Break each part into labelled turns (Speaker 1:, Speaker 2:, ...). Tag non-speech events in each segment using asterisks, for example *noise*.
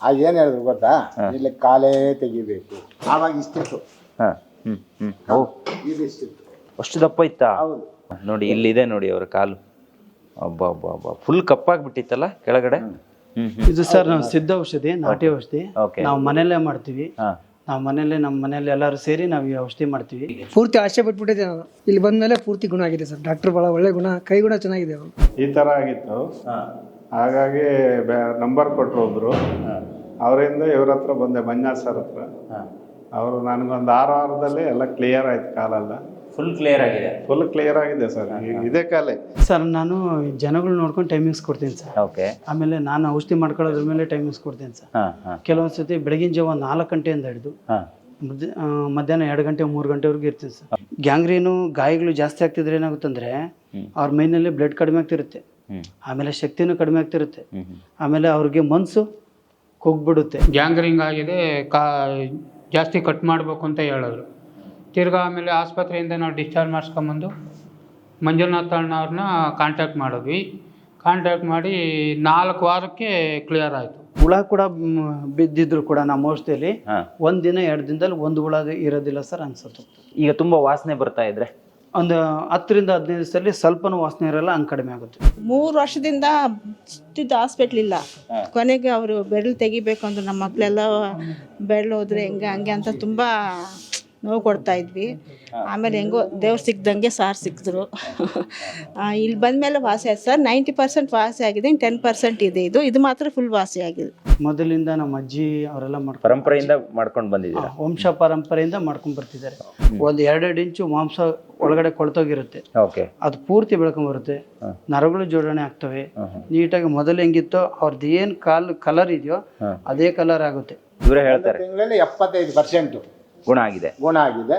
Speaker 1: ಆಗ ಏನು ಹೇಳಿದ್ರು ಗೊತ್ತಾ? ಇಲ್ಲಿ ಕಾಲೇ ತೆಗಿಬೇಕು. ಆವಾಗ ಇಷ್ಟಿತ್ತು.
Speaker 2: ಹಾ ಹ್ಮ್ ಹ್ಮ್. ಓ.
Speaker 1: ಇದು ಇಷ್ಟಿತ್ತು.
Speaker 2: ಅಷ್ಟು ದಪ್ಪ ಇತ್ತಾ?
Speaker 1: ಹೌದು.
Speaker 2: ನೋಡಿ ಇಲ್ಲಿದೆ ನೋಡಿ ಅವರ ಕಾಲು. ಅಬ್ಬ ಅಬ್ಬ ಅಬ್ಬ ಫುಲ್ ಕಪ್ಪಾಗ್ಬಿಟ್ಟಿತ್ತಲ್ಲ ಕೆಳಗಡೆ? ಹ್ಮ್. ಹ್ಮ್
Speaker 3: ಇದು ಸರ್ ನಾವು ಸಿದ್ಧ ಔಷಧಿ ನಾಟಿ ಔಷಧಿ.
Speaker 2: ಓಕೆ
Speaker 3: ನಾವು ಮನೆಯಲ್ಲೇ ಮಾಡ್ತೀವಿ.
Speaker 2: ಹಾ.
Speaker 3: ನಾವು ಮನೆಯಲ್ಲೇ ನಮ್ಮ ಮನೇಲಿ ಎಲ್ಲರೂ ಸೇರಿ ನಾವು ಈ ಔಷಧಿ ಮಾಡ್ತೀವಿ.
Speaker 4: ಪೂರ್ತಿ ಆಸೆ ಪಟ್ಬಿಟ್ಟಿದ್ದೆ ನಾನು. ಇಲ್ಲಿ ಬಂದಮೇಲೆ ಪೂರ್ತಿ ಗುಣ ಆಗಿದೆ ಸರ್. ಡಾಕ್ಟರ್ ಭಾಳ ಒಳ್ಳೆ ಗುಣ ಕೈ ಗುಣ ಚೆನ್ನಾಗಿದೆ ಅವರು.
Speaker 5: ಈ ತರ ಆಗಿತ್ತು. ಹಾಗಾಗಿ ನಂಬರ್ ಕೊಟ್ಟರು ಒಬ್ರು. ಅವರಿಂದ ಇವ್ರ ಹತ್ರ ಬಂದೆ ಮಂಜಾತ್ ಸರ್ ಹತ್ರ. ಅವರು ನನಗೊಂದು ಆರು ವಾರದಲ್ಲಿ ಎಲ್ಲ ಕ್ಲಿಯರ್ ಆಯ್ತು ಕಾಲೆಲ್ಲ.
Speaker 2: ಫುಲ್ ಕ್ಲಿಯರ್ ಆಗಿದೆ?
Speaker 5: ಫುಲ್ ಕ್ಲಿಯರ್ ಆಗಿದೆ ಸರ್. ಇದೇ ಕಾಲೇ.
Speaker 3: ಸರ್ ನಾನು ಜನಗಳು ನೋಡ್ಕೊಂಡು ಟೈಮಿಂಗ್ಸ್ ಕೊಡ್ತೀನಿ ಸರ್.
Speaker 2: ಓಕೆ.
Speaker 3: ಆಮೇಲೆ ನಾನು ಔಷಧಿ ಮಾಡ್ಕೊಳ್ಳೋದ್ರ ಮೇಲೆ ಟೈಮಿಂಗ್ಸ್ ಕೊಡ್ತೀನಿ ಸರ್. ಕೆಲವೊಂದು ಸತಿ ಬೆಳಗಿನ ಜಾವ ನಾಲ್ಕು ಗಂಟೆಯಿಂದ ಹಿಡಿದು ಮಧ್ಯಾಹ್ನ ಎರಡು ಗಂಟೆ ಮೂರು ಗಂಟೆವರೆಗೂ ಇರ್ತೀನಿ ಸರ್. ಗ್ಯಾಂಗ್ರೀನು ಗಾಯಗಳು ಜಾಸ್ತಿ ಆಗ್ತಿದ್ರೆ ಏನಾಗುತ್ತಂದ್ರೆ ಅವ್ರ ಮೈನಲ್ಲಿ ಬ್ಲಡ್ ಕಡಿಮೆ ಆಗ್ತಿರುತ್ತೆ. ಆಮೇಲೆ ಶಕ್ತಿನೂ ಕಡಿಮೆ ಆಗ್ತಿರುತ್ತೆ. ಆಮೇಲೆ ಅವ್ರಿಗೆ ಮನಸ್ಸು ಕುಗ್ಬಿಡುತ್ತೆ.
Speaker 6: ಗ್ಯಾಂಗ್ರಿಂಗ್ ಆಗಿದೆ ಕಾ ಜಾಸ್ತಿ ಕಟ್ ಮಾಡಬೇಕು ಅಂತ ಹೇಳಿದ್ರು ತಿರ್ಗಾ ಆಮೇಲೆ ಆಸ್ಪತ್ರೆಯಿಂದ ನಾವು ಡಿಸ್ಚಾರ್ಜ್ ಮಾಡಿಸ್ಕೊಂಬಂದು ಮಂಜುನಾಥ್ ಅಣ್ಣವ್ರನ್ನ ಕಾಂಟ್ಯಾಕ್ಟ್ ಮಾಡಿದ್ವಿ. ಕಾಂಟ್ಯಾಕ್ಟ್ ಮಾಡಿ ನಾಲ್ಕು ವಾರಕ್ಕೆ ಕ್ಲಿಯರ್ ಆಯಿತು.
Speaker 3: ಹುಳ ಕೂಡ ಮ್, ಬಿದ್ದಿದ್ರು ಕೂಡ ನಮ್ಮ ಔಷಧಿಯಲ್ಲಿ.
Speaker 2: ಒಂದು
Speaker 3: ಒಂದ್ ದಿನ ಎರಡು ದಿನದಲ್ಲಿ ಒಂದು ಹುಳ ಇರೋದಿಲ್ಲ ಸರ್ ಅನ್ಸುತ್ತೆ.
Speaker 2: ಈಗ ತುಂಬಾ ವಾಸನೆ ಬರ್ತಾ ಇದ್ರೆ?
Speaker 3: ಒಂದು ಹತ್ತರಿಂದ ಹದಿನೈದು ದಿವಸದಲ್ಲಿ ಸ್ವಲ್ಪನೂ ವಾಸನೆ ಇರಲ್ಲ ಹಂಗೆ ಕಡಿಮೆ ಆಗುತ್ತೆ.
Speaker 7: ಮೂರು ವರ್ಷದಿಂದ ಇದ್ದ ಹಾಸ್ಪಿಟ್ಲ್ ಇಲ್ಲ. ಕೊನೆಗೆ ಅವರು ಬೆರಳು ತೆಗಿಬೇಕು ಅಂದ್ರೆ ನಮ್ಮ ಮಕ್ಕಳೆಲ್ಲ ಬೆರಳು ಹೋದ್ರೆ ಹೆಂಗೆ ಹಂಗೆ ಅಂತ ತುಂಬ ನೋವು ಕೊಡ್ತಾ ಇದ್ವಿ. ಆಮೇಲೆ ಹೆಂಗೋ ದೇವ್ರು ಸಿಕ್ದಂಗೆ ಸಾರ್ ಸಿಕ್ಕಿದ್ರು ಇಲ್ಲಿ ಬಂದಮೇಲೆ ವಾಸಿ ಆಯ್ತು. ಸರ್ ನೈಂಟಿ ಪರ್ಸೆಂಟ್ ವಾಸಿ ಆಗಿದೆ ಟೆನ್ ಪರ್ಸೆಂಟ್ ಇದೆ. ಇದು ಇದು ಮಾತ್ರ ಫುಲ್ ವಾಸಿ ಆಗಿದೆ.
Speaker 3: ಮೊದಲಿಂದ ನಮ್ಮ ಅಜ್ಜಿ ಅವರೆಲ್ಲ ಮಾಡ್ಕೊಂಡು
Speaker 2: ಪರಂಪರೆಯಿಂದ ಮಾಡ್ಕೊಂಡು ಬಂದಿದ್ದೀರಾ?
Speaker 3: ವಂಶ ಪರಂಪರೆಯಿಂದ ಮಾಡ್ಕೊಂಡ್ ಬರ್ತಿದ್ದಾರೆ. ಒಂದು ಎರಡೆರಡು ಇಂಚು ಮಾಂಸ ಒಳಗಡೆ ಕೊಳ್ತೋಗಿರುತ್ತೆ.
Speaker 2: ಓಕೆ.
Speaker 3: ಅದು ಪೂರ್ತಿ ಬೆಳ್ಕೊಂಡ್ ಬರುತ್ತೆ. ನರಗಳು ಜೋಡಣೆ ಆಗ್ತವೆ. ನೀಟಾಗಿ ಮೊದಲು ಹೆಂಗಿತ್ತೋ ಅವ್ರದ್ದು ಏನು ಕಾಲ್ ಕಲರ್ ಇದೆಯೋ ಅದೇ ಕಲರ್ ಆಗುತ್ತೆ.
Speaker 2: ಇವರೇ ಹೇಳ್ತಾರೆ.
Speaker 1: ತಿಂಗಳಲ್ಲಿ ಎಪ್ಪತ್ತೈದು ಪರ್ಸೆಂಟು
Speaker 2: ಗುಣ ಆಗಿದೆ.
Speaker 1: ಗುಣ ಆಗಿದೆ.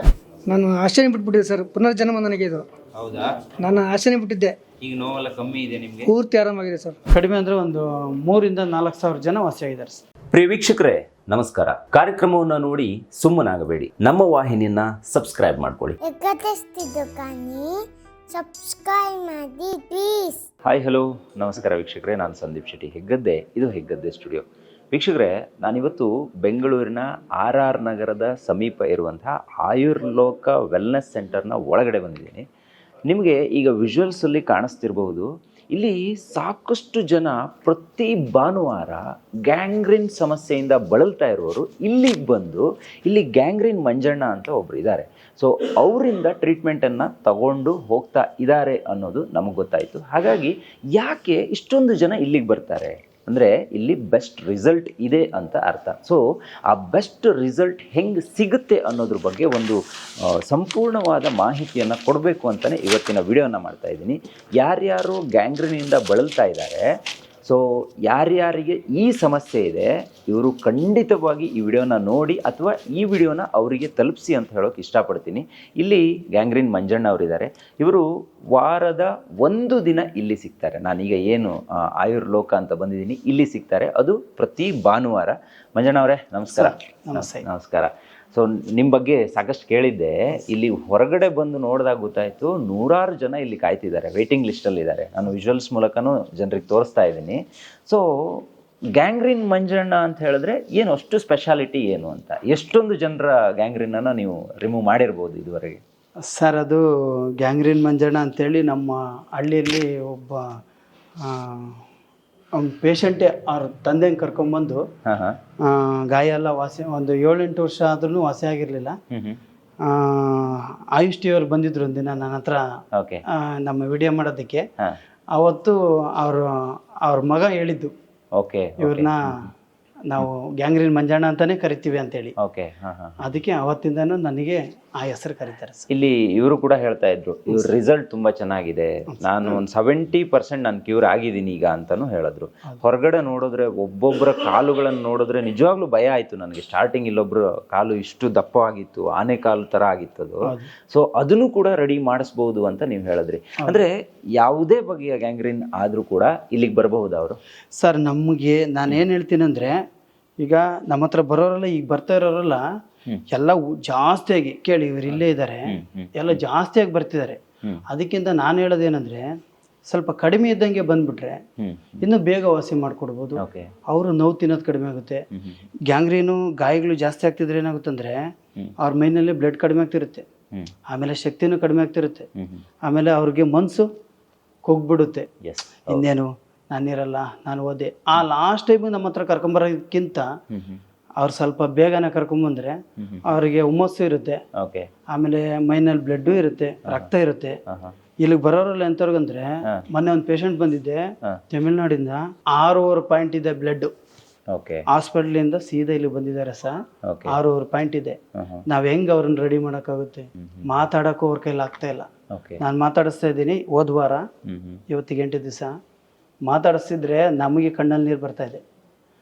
Speaker 4: ನಾನು ಆಶ್ಚರ್ಯ ಬಿಟ್ಬಿಟ್ಟಿದೆ ಸರ್ ಪುನರ್ಜನ್ಮ ನನಗೆ ಇದು.
Speaker 2: ಹೌದಾ?
Speaker 4: ನಾನು ಆಶ್ಚರ್ಯ ಬಿಟ್ಟಿದ್ದೆ
Speaker 2: ಈಗ ನೋವೆಲ್ಲ ಕಮ್ಮಿ ಇದೆ ನಿಮ್ಗೆ?
Speaker 4: ಪೂರ್ತಿ ಆರಾಮಾಗಿದೆ ಸರ್.
Speaker 3: ಕಡಿಮೆ ಅಂದ್ರೆ ಒಂದು ಮೂರಿಂದ ನಾಲ್ಕು ಸಾವಿರ ಜನ ವಾಸಿಯಾಗಿದ್ದಾರೆ ಸರ್.
Speaker 8: ಪ್ರಿಯ ವೀಕ್ಷಕರೇ ನಮಸ್ಕಾರ. ಕಾರ್ಯಕ್ರಮವನ್ನು ನೋಡಿ ಸುಮ್ಮನಾಗಬೇಡಿ. ನಮ್ಮ ವಾಹಿನಿಯನ್ನ ಸಬ್ಸ್ಕ್ರೈಬ್ ಮಾಡ್ಕೊಳ್ಳಿ.
Speaker 9: ಸಬ್ಸ್ಕ್ರೈಬ್ ಮಾಡಿ ಪ್ಲೀಸ್
Speaker 2: ಹಾಯ್ ಹಲೋ ನಮಸ್ಕಾರ ವೀಕ್ಷಕರೇ ನಾನು ಸಂದೀಪ್ ಶೆಟ್ಟಿ. ಹೆಗ್ಗದ್ದೆ ಇದು ಹೆಗ್ಗದ್ದೆ ಸ್ಟುಡಿಯೋ. ವೀಕ್ಷಕರೇ, ನಾನಿವತ್ತು ಬೆಂಗಳೂರಿನ ಆರ್ ಆರ್ ನಗರದ ಸಮೀಪ ಇರುವಂತಹ ಆಯುರ್ಲೋಕ ವೆಲ್ನೆಸ್ ಸೆಂಟರ್ನ ಒಳಗಡೆ ಬಂದಿದ್ದೀನಿ. ನಿಮಗೆ ಈಗ ವಿಜುವಲ್ಸಲ್ಲಿ ಕಾಣಿಸ್ತಿರಬಹುದು. ಇಲ್ಲಿ ಸಾಕಷ್ಟು ಜನ ಪ್ರತಿ ಭಾನುವಾರ ಗ್ಯಾಂಗ್ರಿನ್ ಸಮಸ್ಯೆಯಿಂದ ಬಳಲ್ತಾ ಇರುವವರು ಇಲ್ಲಿಗೆ ಬಂದು, ಇಲ್ಲಿ ಗ್ಯಾಂಗ್ರಿನ್ ಮಂಜಣ್ಣ ಅಂತ ಒಬ್ರು ಇದ್ದಾರೆ. ಸೊ ಅವರಿಂದ ಟ್ರೀಟ್ಮೆಂಟನ್ನು ತಗೊಂಡು ಹೋಗ್ತಾ ಇದ್ದಾರೆ ಅನ್ನೋದು ನಮಗೆ ಗೊತ್ತಾಯಿತು. ಹಾಗಾಗಿ ಯಾಕೆ ಇಷ್ಟೊಂದು ಜನ ಇಲ್ಲಿಗೆ ಬರ್ತಾರೆ? ಅಂದರೆ ಇಲ್ಲಿ ಬೆಸ್ಟ್ ರಿಸಲ್ಟ್ ಇದೆ ಅಂತ ಅರ್ಥ. ಸೊ ಆ ಬೆಸ್ಟ್ ರಿಸಲ್ಟ್ ಹೆಂಗೆ ಸಿಗುತ್ತೆ ಅನ್ನೋದ್ರ ಬಗ್ಗೆ ಒಂದು ಸಂಪೂರ್ಣವಾದ ಮಾಹಿತಿಯನ್ನು ಕೊಡಬೇಕು ಅಂತಲೇ ಇವತ್ತಿನ ವಿಡಿಯೋನ ಮಾಡ್ತಾ ಇದ್ದೀನಿ. ಯಾರ್ಯಾರು ಗ್ಯಾಂಗ್ರಿನಿಂದ ಬಳಲ್ತಾ ಇದ್ದಾರೆ ಸೊ ಯಾರ್ಯಾರಿಗೆ ಈ ಸಮಸ್ಯೆ ಇದೆ ಇವರು ಖಂಡಿತವಾಗಿ ಈ ವಿಡಿಯೋನ ನೋಡಿ ಅಥವಾ ಈ ವಿಡಿಯೋನ ಅವರಿಗೆ ತಲುಪಿಸಿ ಅಂತ ಹೇಳೋಕೆ ಇಷ್ಟಪಡ್ತೀನಿ. ಇಲ್ಲಿ ಗ್ಯಾಂಗ್ರೀನ್ ಮಂಜಣ್ಣ ಅವರಿದ್ದಾರೆ. ಇವರು ವಾರದ ಒಂದು ದಿನ ಇಲ್ಲಿ ಸಿಗ್ತಾರೆ. ನಾನೀಗ ಏನು ಆಯುರ್ಲೋಕ ಅಂತ ಬಂದಿದ್ದೀನಿ. ಇಲ್ಲಿ ಸಿಗ್ತಾರೆ. ಅದು ಪ್ರತಿ ಭಾನುವಾರ. ಮಂಜಣ್ಣ ಅವರೇ ನಮಸ್ಕಾರ.
Speaker 3: ನಮಸ್ತೆ.
Speaker 2: ನಮಸ್ಕಾರ. ಸೊ ನಿಮ್ಮ ಬಗ್ಗೆ ಸಾಕಷ್ಟು ಕೇಳಿದ್ದೆ. ಇಲ್ಲಿ ಹೊರಗಡೆ ಬಂದು ನೋಡಿದಾಗ ಗೊತ್ತಾಯಿತು, ನೂರಾರು ಜನ ಇಲ್ಲಿ ಕಾಯ್ತಿದ್ದಾರೆ ವೆಯ್ಟಿಂಗ್ ಲಿಸ್ಟಲ್ಲಿ ಇದ್ದಾರೆ. ನಾನು ವಿಜುವಲ್ಸ್ ಮೂಲಕನೂ ಜನರಿಗೆ ತೋರಿಸ್ತಾ ಇದ್ದೀನಿ. ಸೊ ಗ್ಯಾಂಗ್ರೀನ್ ಮಂಜಣ್ಣ ಅಂತ ಹೇಳಿದ್ರೆ ಏನು ಅಷ್ಟು ಸ್ಪೆಷಾಲಿಟಿ ಏನು ಅಂತ? ಎಷ್ಟೊಂದು ಜನರ ಗ್ಯಾಂಗ್ರೀನನ್ನು ನೀವು ರಿಮೂವ್ ಮಾಡಿರ್ಬೋದು ಇದುವರೆಗೆ?
Speaker 3: ಸರ್ ಅದು ಗ್ಯಾಂಗ್ರೀನ್ ಮಂಜಣ್ಣ ಅಂತೇಳಿ ನಮ್ಮ ಹಳ್ಳಿಯಲ್ಲಿ ಒಬ್ಬ ಪೇಷಂಟೇ ಅವ್ರ
Speaker 2: ತಂದೆ
Speaker 3: ಆ, ಗಾಯ ಎಲ್ಲ ವಾಸಿ ಒಂದು ಏಳೆಂಟು ವರ್ಷ ಆದ್ರೂ ವಾಸಿ ಆಗಿರಲಿಲ್ಲ. ಆಯುಷ್ ಟಿ ಅವ್ರು ಬಂದಿದ್ರು ಒಂದಿನ ನನ್ನ ಹತ್ರ. ನಮ್ಮ ವಿಡಿಯೋ ಮಾಡೋದಕ್ಕೆ. ಅವತ್ತು ಅವರು ಅವ್ರ ಮಗ ಹೇಳಿದ್ದು. ಇವ್ರನ್ನ ನಾವು ಗ್ಯಾಂಗ್ರೀನ್ ಮಂಜಣ್ಣ ಅಂತಾನೆ ಕರಿತೀವಿ ಅಂತೇಳಿ.
Speaker 2: ಓಕೆ ಹಾ ಹಾ
Speaker 3: ಅದಕ್ಕೆ ಅವತ್ತಿಂದನೂ ನನಗೆ ಆ ಹೆಸರು ಕರೀತಾರೆ ಸರ್.
Speaker 2: ಇಲ್ಲಿ ಇವರು ಕೂಡ ಹೇಳ್ತಾ ಇದ್ರು ಇವ್ರ ರಿಸಲ್ಟ್ ತುಂಬಾ ಚೆನ್ನಾಗಿದೆ. ನಾನು ಒಂದು ಸೆವೆಂಟಿ ಪರ್ಸೆಂಟ್ ನಾನು ಕ್ಯೂರ್ ಆಗಿದ್ದೀನಿ ಈಗ ಅಂತಾನು ಹೇಳಿದ್ರು. ಹೊರಗಡೆ ನೋಡಿದ್ರೆ ಒಬ್ಬೊಬ್ಬರ ಕಾಲುಗಳನ್ನು ನೋಡಿದ್ರೆ ನಿಜವಾಗ್ಲೂ ಭಯ ಆಯ್ತು ನನಗೆ. ಸ್ಟಾರ್ಟಿಂಗ್ ಇಲ್ಲೊಬ್ರು ಕಾಲು ಇಷ್ಟು ದಪ್ಪವಾಗಿತ್ತು ಆನೆ ಕಾಲು ತರ ಆಗಿತ್ತು ಅದು. ಸೊ ಅದನ್ನು ಕೂಡ ರೆಡಿ ಮಾಡಿಸ್ಬಹುದು ಅಂತ ನೀವು ಹೇಳಿದ್ರಿ. ಅಂದ್ರೆ ಯಾವುದೇ ಬಗೆಯ ಗ್ಯಾಂಗ್ರೀನ್ ಆದ್ರೂ ಕೂಡ ಇಲ್ಲಿಗೆ ಬರಬಹುದು ಅವರು?
Speaker 3: ಸರ್ ನಮಗೆ ನಾನು ಏನು ಹೇಳ್ತೀನಿ ಅಂದರೆ ಈಗ ನಮ್ಮ ಹತ್ರ ಬರೋರೆಲ್ಲ ಈಗ ಬರ್ತಾ ಇರೋರೆಲ್ಲ ಎಲ್ಲ ಜಾಸ್ತಿಯಾಗಿ ಕೇಳಿ ಇವ್ರು ಇಲ್ಲೇ ಇದ್ದಾರೆ ಎಲ್ಲ ಜಾಸ್ತಿಯಾಗಿ ಬರ್ತಿದ್ದಾರೆ ಅದಕ್ಕಿಂತ ನಾನು ಹೇಳೋದೇನಂದ್ರೆ ಸ್ವಲ್ಪ ಕಡಿಮೆ ಇದ್ದಂಗೆ ಬಂದ್ಬಿಟ್ರೆ ಇನ್ನು ಬೇಗ ವಾಸಿ ಮಾಡ್ಕೊಡ್ಬೋದು. ಅವರು ನೋವು ತಿನ್ನೋದು ಕಡಿಮೆ ಆಗುತ್ತೆ. ಗ್ಯಾಂಗ್ರೀನು ಗಾಯಗಳು ಜಾಸ್ತಿ ಆಗ್ತಿದ್ರೆ ಏನಾಗುತ್ತಂದ್ರೆ ಅವ್ರ ಮೈನಲ್ಲಿ ಬ್ಲಡ್ ಕಡಿಮೆ ಆಗ್ತಿರುತ್ತೆ. ಆಮೇಲೆ ಶಕ್ತಿನೂ ಕಡಿಮೆ ಆಗ್ತಿರುತ್ತೆ. ಆಮೇಲೆ ಅವ್ರಿಗೆ ಮನಸ್ಸು ಕುಗ್ಬಿಡುತ್ತೆ. ಇನ್ನೇನು? ನಾನಿರಲ್ಲ ನಾನು ಓದೆ. ಆ ಲಾಸ್ಟ್ ಟೈಮ್ ನಮ್ಮ ಹತ್ರ
Speaker 2: ಹ್ಮ್
Speaker 3: ಅವ್ರು ಸ್ವಲ್ಪ ಬೇಗನೆ ಕರ್ಕೊಂಬಂದ್ರೆ ಅವರಿಗೆ ಹುಮ್ಮಸ್ಸು ಇರುತ್ತೆ. ಆಮೇಲೆ ಮೈನಲ್ಲಿ ಬ್ಲಡ್ ಇರುತ್ತೆ ರಕ್ತ ಇರುತ್ತೆ. ಇಲ್ಲಿಗೆ ಬರೋರಲ್ಲ ಎಂತವ್ರಿಗಂದ್ರೆ ಮೊನ್ನೆ ಒಂದು ಪೇಷಂಟ್ ಬಂದಿದ್ದೆ ತಮಿಳ್ನಾಡಿಂದ ಆರೂವರೆ ಪಾಯಿಂಟ್ ಇದೆ ಬ್ಲಡ್
Speaker 2: ಓಕೆ
Speaker 3: ಹಾಸ್ಪಿಟ್ಲಿಂದ ಸೀದಾ ಇಲ್ಲಿ ಬಂದಿದ್ದಾರೆ ಸರ್. ಆರೂವರೆ ಪಾಯಿಂಟ್ ಇದೆ. ನಾವ್ ಹೆಂಗ್ ಅವ್ರನ್ನ ರೆಡಿ ಮಾಡೋಕ್ಕಾಗುತ್ತೆ? ಮಾತಾಡಕ್ಕೂ ಅವ್ರ ಕೈಲಿ ಆಗ್ತಾ ಇಲ್ಲ. ನಾನು ಮಾತಾಡಿಸ್ತಾ ಇದ್ದೀನಿ ಹೋದ ವಾರ
Speaker 2: ಹ್ಮ್ ಹ್ಮ್.
Speaker 3: ಇವತ್ತಿಗೆ ಎಂಟು ದಿವಸ. ಮಾತಾಡಿಸ್ತಿದ್ರೆ ನಮಗೆ ಕಣ್ಣಲ್ಲಿ ನೀರು ಬರ್ತಾ ಇದೆ.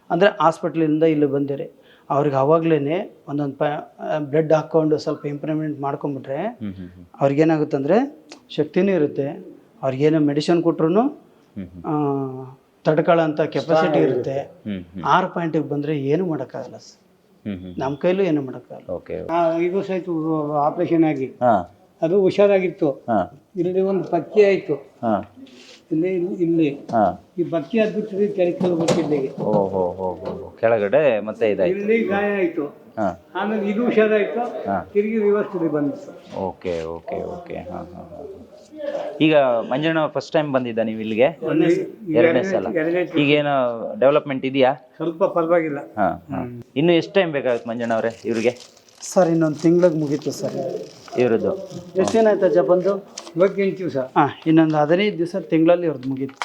Speaker 3: ಅಂದರೆ ಹಾಸ್ಪಿಟ್ಲಿಂದ ಇಲ್ಲಿ ಬಂದಿರಿ. ಅವ್ರಿಗೆ ಅವಾಗಲೇ ಒಂದೊಂದು ಪ ಬ್ಲಡ್ ಹಾಕ್ಕೊಂಡು ಸ್ವಲ್ಪ ಇಂಪ್ರೂವ್ಮೆಂಟ್ ಮಾಡ್ಕೊಂಬಿಟ್ರೆ ಅವ್ರಿಗೇನಾಗುತ್ತೆ ಅಂದರೆ ಶಕ್ತಿನೂ ಇರುತ್ತೆ. ಅವ್ರಿಗೇನೋ ಮೆಡಿಸಿನ್ ಕೊಟ್ರು ತಡ್ಕೊಳ್ಳೋಂಥ ಕೆಪಾಸಿಟಿ ಇರುತ್ತೆ. ಆರು ಪಾಯಿಂಟಿಗೆ ಬಂದರೆ ಏನು ಮಾಡೋಕ್ಕಾಗಲ್ಲ ಸರ್. ನಮ್ಮ ಕೈಲೂ ಏನು ಮಾಡೋಕ್ಕಾಗಲ್ಲ.
Speaker 2: ಓಕೆ
Speaker 4: ಇದು ಸಹಿತ ಆಪರೇಷನ್ ಆಗಿ. ಅದು ಹುಷಾರಾಗಿತ್ತು. ಇಲ್ಲಿ ಒಂದು ಪಕ್ಕಿ ಆಯಿತು. ಇಲ್ಲಿ ಇಲ್ಲಿ- ಇಲ್ಲಿ ಈ ಬಕ್ಕಿ ಬರ್ತಿದ್ದಿಗೆ.
Speaker 2: ಹೋ. ಕೆಳಗಡೆ ಮತ್ತೆ ಇದಾಯ್ತು.
Speaker 4: ಇಲ್ಲಿ ಗಾಯ ಆಯಿತು. ಆಮೇಲೆ ಇದು ಹುಷಾರಾಯಿತು. ತಿರುಗಿ ರಿವರ್ಸ್ ಬಂದಿತ್ತು
Speaker 2: ಓಕೆ ಓಕೆ ಓಕೆ. ಹಾಂ ಹಾಂ ಈಗ ಮಂಜಣ್ಣ ಫಸ್ಟ್ ಟೈಮ್ ಬಂದಿದ್ದ ನೀವು ಇಲ್ಲಿಗೆ? ಎರಡನೇ ಸಲ. ಈಗೇನು ಡೆವಲಪ್ಮೆಂಟ್ ಇದೆಯಾ?
Speaker 4: ಸ್ವಲ್ಪ ಪರವಾಗಿಲ್ಲ.
Speaker 2: ಹಾಂ ಹಾಂ. ಇನ್ನು ಎಷ್ಟು ಟೈಮ್ ಬೇಕಾಗುತ್ತೆ ಮಂಜಣ್ಣ ಅವರೇ ಇವ್ರಿಗೆ?
Speaker 3: ಸರ್ ಇನ್ನೊಂದು ತಿಂಗ್ಳಿಗೆ ಮುಗೀತು ಸರ್.
Speaker 2: ಇವ್ರದ್ದು.
Speaker 3: ಎಷ್ಟು ದಿನ ಆಯ್ತಾ ಅಜ್ಜ ಬಂದು?
Speaker 4: ಇವತ್ತೆಂಟು ದಿವಸ.
Speaker 3: ಹಾಂ ಇನ್ನೊಂದು ಹದಿನೈದು ದಿವಸ ತಿಂಗಳಲ್ಲಿ ಇವ್ರದ್ದು ಮುಗೀತು.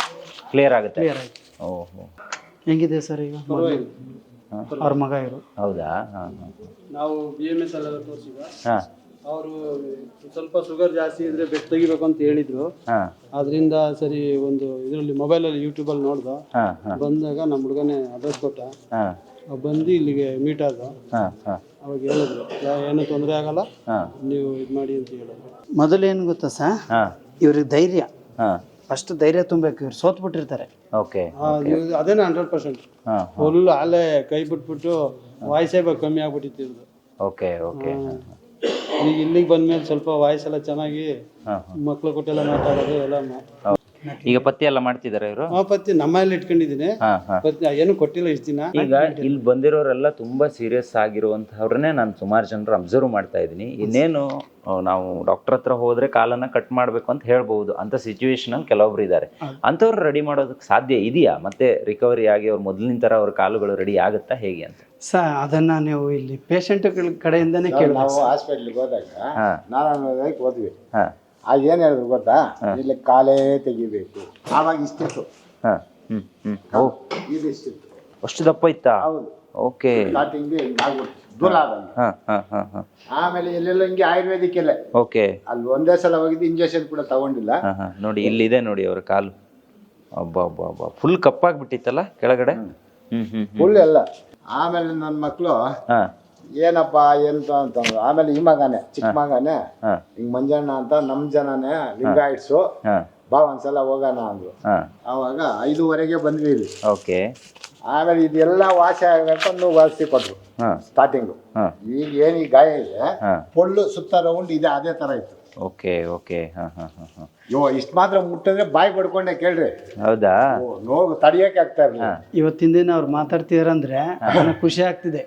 Speaker 2: ಕ್ಲಿಯರ್ ಆಗುತ್ತೆ.
Speaker 3: ಕ್ಲಿಯರ್ ಆಯ್ತು.
Speaker 2: ಓಹೋ.
Speaker 3: ಹೆಂಗಿದೆ ಸರ್ ಈಗ? ಅವ್ರ ಮಗ ಇವರು.
Speaker 2: ಹೌದಾ? ಹಾಂ ಹಾಂ.
Speaker 3: ನಾವು ಬಿ ಎಂ ಎಸ್ ಎಲ್ಲ ತೋರಿಸಿದ
Speaker 2: ಹಾಂ.
Speaker 3: ಅವರು ಸ್ವಲ್ಪ ಶುಗರ್ ಜಾಸ್ತಿ ಇದ್ರೆ ಬೆಟ್ ತೆಗಿಬೇಕು ಅಂತ ಹೇಳಿದ್ರು.
Speaker 2: ಹಾ.
Speaker 3: ಅದರಿಂದ ಸರಿ ಒಂದು ಇದರಲ್ಲಿ ಮೊಬೈಲಲ್ಲಿ ಅಲ್ಲಿ ನೋಡ್ದ
Speaker 2: ಅಲ್ಲಿ ನೋಡ್ದ.
Speaker 3: ಬಂದಾಗ ನಮ್ಮ ಹುಡುಗನೇ ಅಡ್ರೆಸ್ ಕೊಟ್ಟ.
Speaker 2: ಹಾಂ.
Speaker 3: ಬಂದು ಇಲ್ಲಿಗೆ ಮೀಟ್ ಆದ.
Speaker 2: ಹಾ ಹಾ.
Speaker 3: ಅವಾಗ ಹೇಳಿದ್ರು ಯಾ- ಏನು ತೊಂದರೆ ಆಗಲ್ಲ.
Speaker 2: ಹಾಂ.
Speaker 3: ನೀವು ಇದು ಮಾಡಿ ಅಂತ ಹೇಳಿದ್ರು. ಮೊದಲೇನು ಗೊತ್ತಾ ಸರ್
Speaker 2: ಹಾ.
Speaker 3: ಇವ್ರಿಗೆ ಧೈರ್ಯ.
Speaker 2: ಹಾ.
Speaker 3: ಫಸ್ಟ್ ಧೈರ್ಯ ತುಂಬಬೇಕು ಇವ್ರು ಸೋತ್ ಬಿಟ್ಟಿರ್ತಾರೆ.
Speaker 2: ಓಕೆ
Speaker 3: ಅದೇನ ಹಂಡ್ರೆಡ್ ಪರ್ಸೆಂಟ್
Speaker 2: ಹಾಂ
Speaker 3: ಫುಲ್ ಅಲ್ಲೇ ಕೈ ಬಿಟ್ಬಿಟ್ಟು ವಾಯ್ಸೇ ಬ- ಕಮ್ಮಿ ಆಗ್ಬಿಟ್ಟಿತ್ತು ಇವ್ರದ್ದು
Speaker 2: ಓಕೆ ಓಕೆ. ಹಾಂ.
Speaker 3: ಈಗ ಇಲ್ಲಿಗೆ ಬಂದ್ಮೇಲೆ ಸ್ವಲ್ಪ ವಾಯ್ಸ್ ಎಲ್ಲ ಚೆನ್ನಾಗಿ
Speaker 2: ಮಕ್ಕಳ
Speaker 3: ಮಕ್ಳು ಕೊಟ್ಟೆಲ್ಲ ಮಾತಾಡೋದು ಎಲ್ಲ
Speaker 2: ಈಗ ಪತ್ತೆ ಎಲ್ಲ ಮಾಡ್ತಿದ್ದಾರೆ ಇವರು?
Speaker 3: ಆ ನಮ್ಮ ನಮ್ಮಲ್ಲಿ ಇಟ್ಕೊಂಡಿದ್ದೀನಿ.
Speaker 2: ಹಾಂ ಹಾಂ.
Speaker 3: ಪತ್ತಿ ಏನು ಕೊಟ್ಟಿಲ್ಲ ಇಷ್ಟು ದಿನ.
Speaker 2: ಈಗ ಇಲ್ಲಿ ಬಂದಿರೋರೆಲ್ಲ ತುಂಬಾ ಸೀರಿಯಸ್ ಆಗಿರುವಂತವ್ರನ್ನೇ ನಾನು ಸುಮಾರು ಜನರು ಅಬ್ಸರ್ವ್ ಮಾಡ್ತಾ ಇದ್ದೀನಿ. ಇನ್ನೇನು ಆ, ನಾವು ಡಾಕ್ಟರ್ ಹತ್ರ ಹೋದ್ರೆ ಕಾಲನ್ನ ಕಟ್ ಮಾಡ್ಬೇಕು ಅಂತ ಹೇಳ್ಬಹುದು. ಅಂತ ಸಿಚುವೇಶನ್ ಅಲ್ಲಿ ಕೆಲವೊಬ್ರು ಇದ್ದಾರೆ. ಅಂತವ್ರು ರೆಡಿ ಮಾಡೋದಕ್ಕೆ ಸಾಧ್ಯ ಇದೆಯಾ? ಮತ್ತೆ ರಿಕವರಿ ಆಗಿ ಅವ್ರ ಮೊದಲಿನ ತರ ಅವ್ರ ಕಾಲುಗಳು ರೆಡಿ ಆಗುತ್ತಾ ಹೇಗೆ ಅಂತ?
Speaker 3: ಸರ್ ಅದನ್ನ ನೀವು ಇಲ್ಲಿ ಪೇಷಂಟ್ ಕಡೆಯಿಂದನೇ ಕೇಳಬೇಕು
Speaker 1: ನಾವು ಹಾಸ್ಪಿಟ್ಲಿಗೆ ಹೋದಾಗ
Speaker 2: ಹಾ.
Speaker 1: ನಾರಾಯಣಕ್ಕೆ ಹೋದ್ವಿ.
Speaker 2: ಹಾ.
Speaker 1: ಆಗ ಏನು ಹೇಳಿದ್ರು ಗೊತ್ತಾ? ಇಲ್ಲಿ ಕಾಲೇ ತೆಗಿಬೇಕು. ಆವಾಗ ಇಷ್ಟಿತ್ತು.
Speaker 2: ಹಾ ಹ್ಮ್ ಹ್ಮ್. ಓ.
Speaker 1: ಇದು ಇಷ್ಟಿತ್ತು.
Speaker 2: ಅಷ್ಟು ದಪ್ಪ ಇತ್ತಾ?
Speaker 1: ಹೌದು.
Speaker 2: ಓಕೆ.
Speaker 1: ಸ್ಟಾರ್ಟಿಂಗ್ ಆದಂಗೆ.
Speaker 2: ಹಾ ಹಾ ಹಾ ಹಾ.
Speaker 1: ಆಮೇಲೆ ಎಲ್ಲೆಲ್ಲ ಹಿಂಗೆ ಆಯುರ್ವೇದಿಕ್ಕೆಲ್ಲ
Speaker 2: ಓಕೆ.
Speaker 1: ಅಲ್ಲಿ ಒಂದೇ ಸಲ ಹೋಗಿದ್ದು ಇಂಜೆಕ್ಷನ್ ಕೂಡ ತಗೊಂಡಿಲ್ಲ.
Speaker 2: ಹಾ ಹಾ. ನೋಡಿ ಇಲ್ಲಿದೆ ನೋಡಿ ಅವ್ರ ಕಾಲು. ಅಬ್ಬಾ ಅಬ್ಬಾ ಅಬ್ಬ. ಫುಲ್ ಕಪ್ಪಾಗ್ಬಿಟ್ಟಿತ್ತಲ್ಲ ಕೆಳಗಡೆ? ಹ್ಮ್. ಹ್ಮ್ ಹ್ಮ್
Speaker 1: ಫುಲ್ ಎಲ್ಲ. ಆಮೇಲೆ ನನ್ನ ಮಕ್ಕಳು
Speaker 2: ಹಾ.
Speaker 1: ಏನಪ್ಪ ಎಂತ ಅಂತಂದ್ರು. ಆಮೇಲೆ ಈ ಮಗನೇ ಚಿಕ್ಕ ಮಗನೇ ಹಿಂಗ್ ಮಂಜಣ್ಣ ಅಂತ ನಮ್ ಜನನೇ ಲಿಂಗಾಯಿಟ್ಸು ಬಾ ಒಂದ್ಸಲ ಹೋಗೋಣ ಅಂದ್ರು.
Speaker 2: ಅವಾಗ
Speaker 1: ಆವಾಗ ಐದೂವರೆಗೆ ಬಂದ್ವಿ ಇಲ್ಲಿ.
Speaker 2: ಓಕೆ.
Speaker 1: ಆಮೇಲೆ ಇದೆಲ್ಲ ವಾಸಿ ಆಗಬೇಕು ವಾಸಿ ಕೊಟ್ರು. ಸ್ಟಾರ್ಟಿಂಗು ಈಗ ಏನು ಈ ಗಾಯ ಇದೆ ಪೊಳ್ಳು ಸುತ್ತ ರೌಂಡ್ ಇದೆ ಅದೇ ತರ ಇತ್ತು.
Speaker 2: Okay okay.
Speaker 1: ಯೋ ಇಷ್ಟು ಮಾತ್ರ ಮುಟ್ಟಿದ್ರೆ ಬಾಯಿ ಪಡ್ಕೊಂಡೆ ಕೇಳ್ರಿ.
Speaker 2: ಹೌದಾ?
Speaker 1: ಓ, ನೋವು ತಡಿಯಕ್ಕೆ ಆಗ್ತಾ ಇರ್ಲಿಲ್ಲ.
Speaker 3: ಇವತ್ತಿನ ದಿನ ಅವ್ರು ಮಾತಾಡ್ತಿದಾರಂದ್ರೆ ನನಗೆ ಖುಷಿ ಆಗ್ತಿದೆ.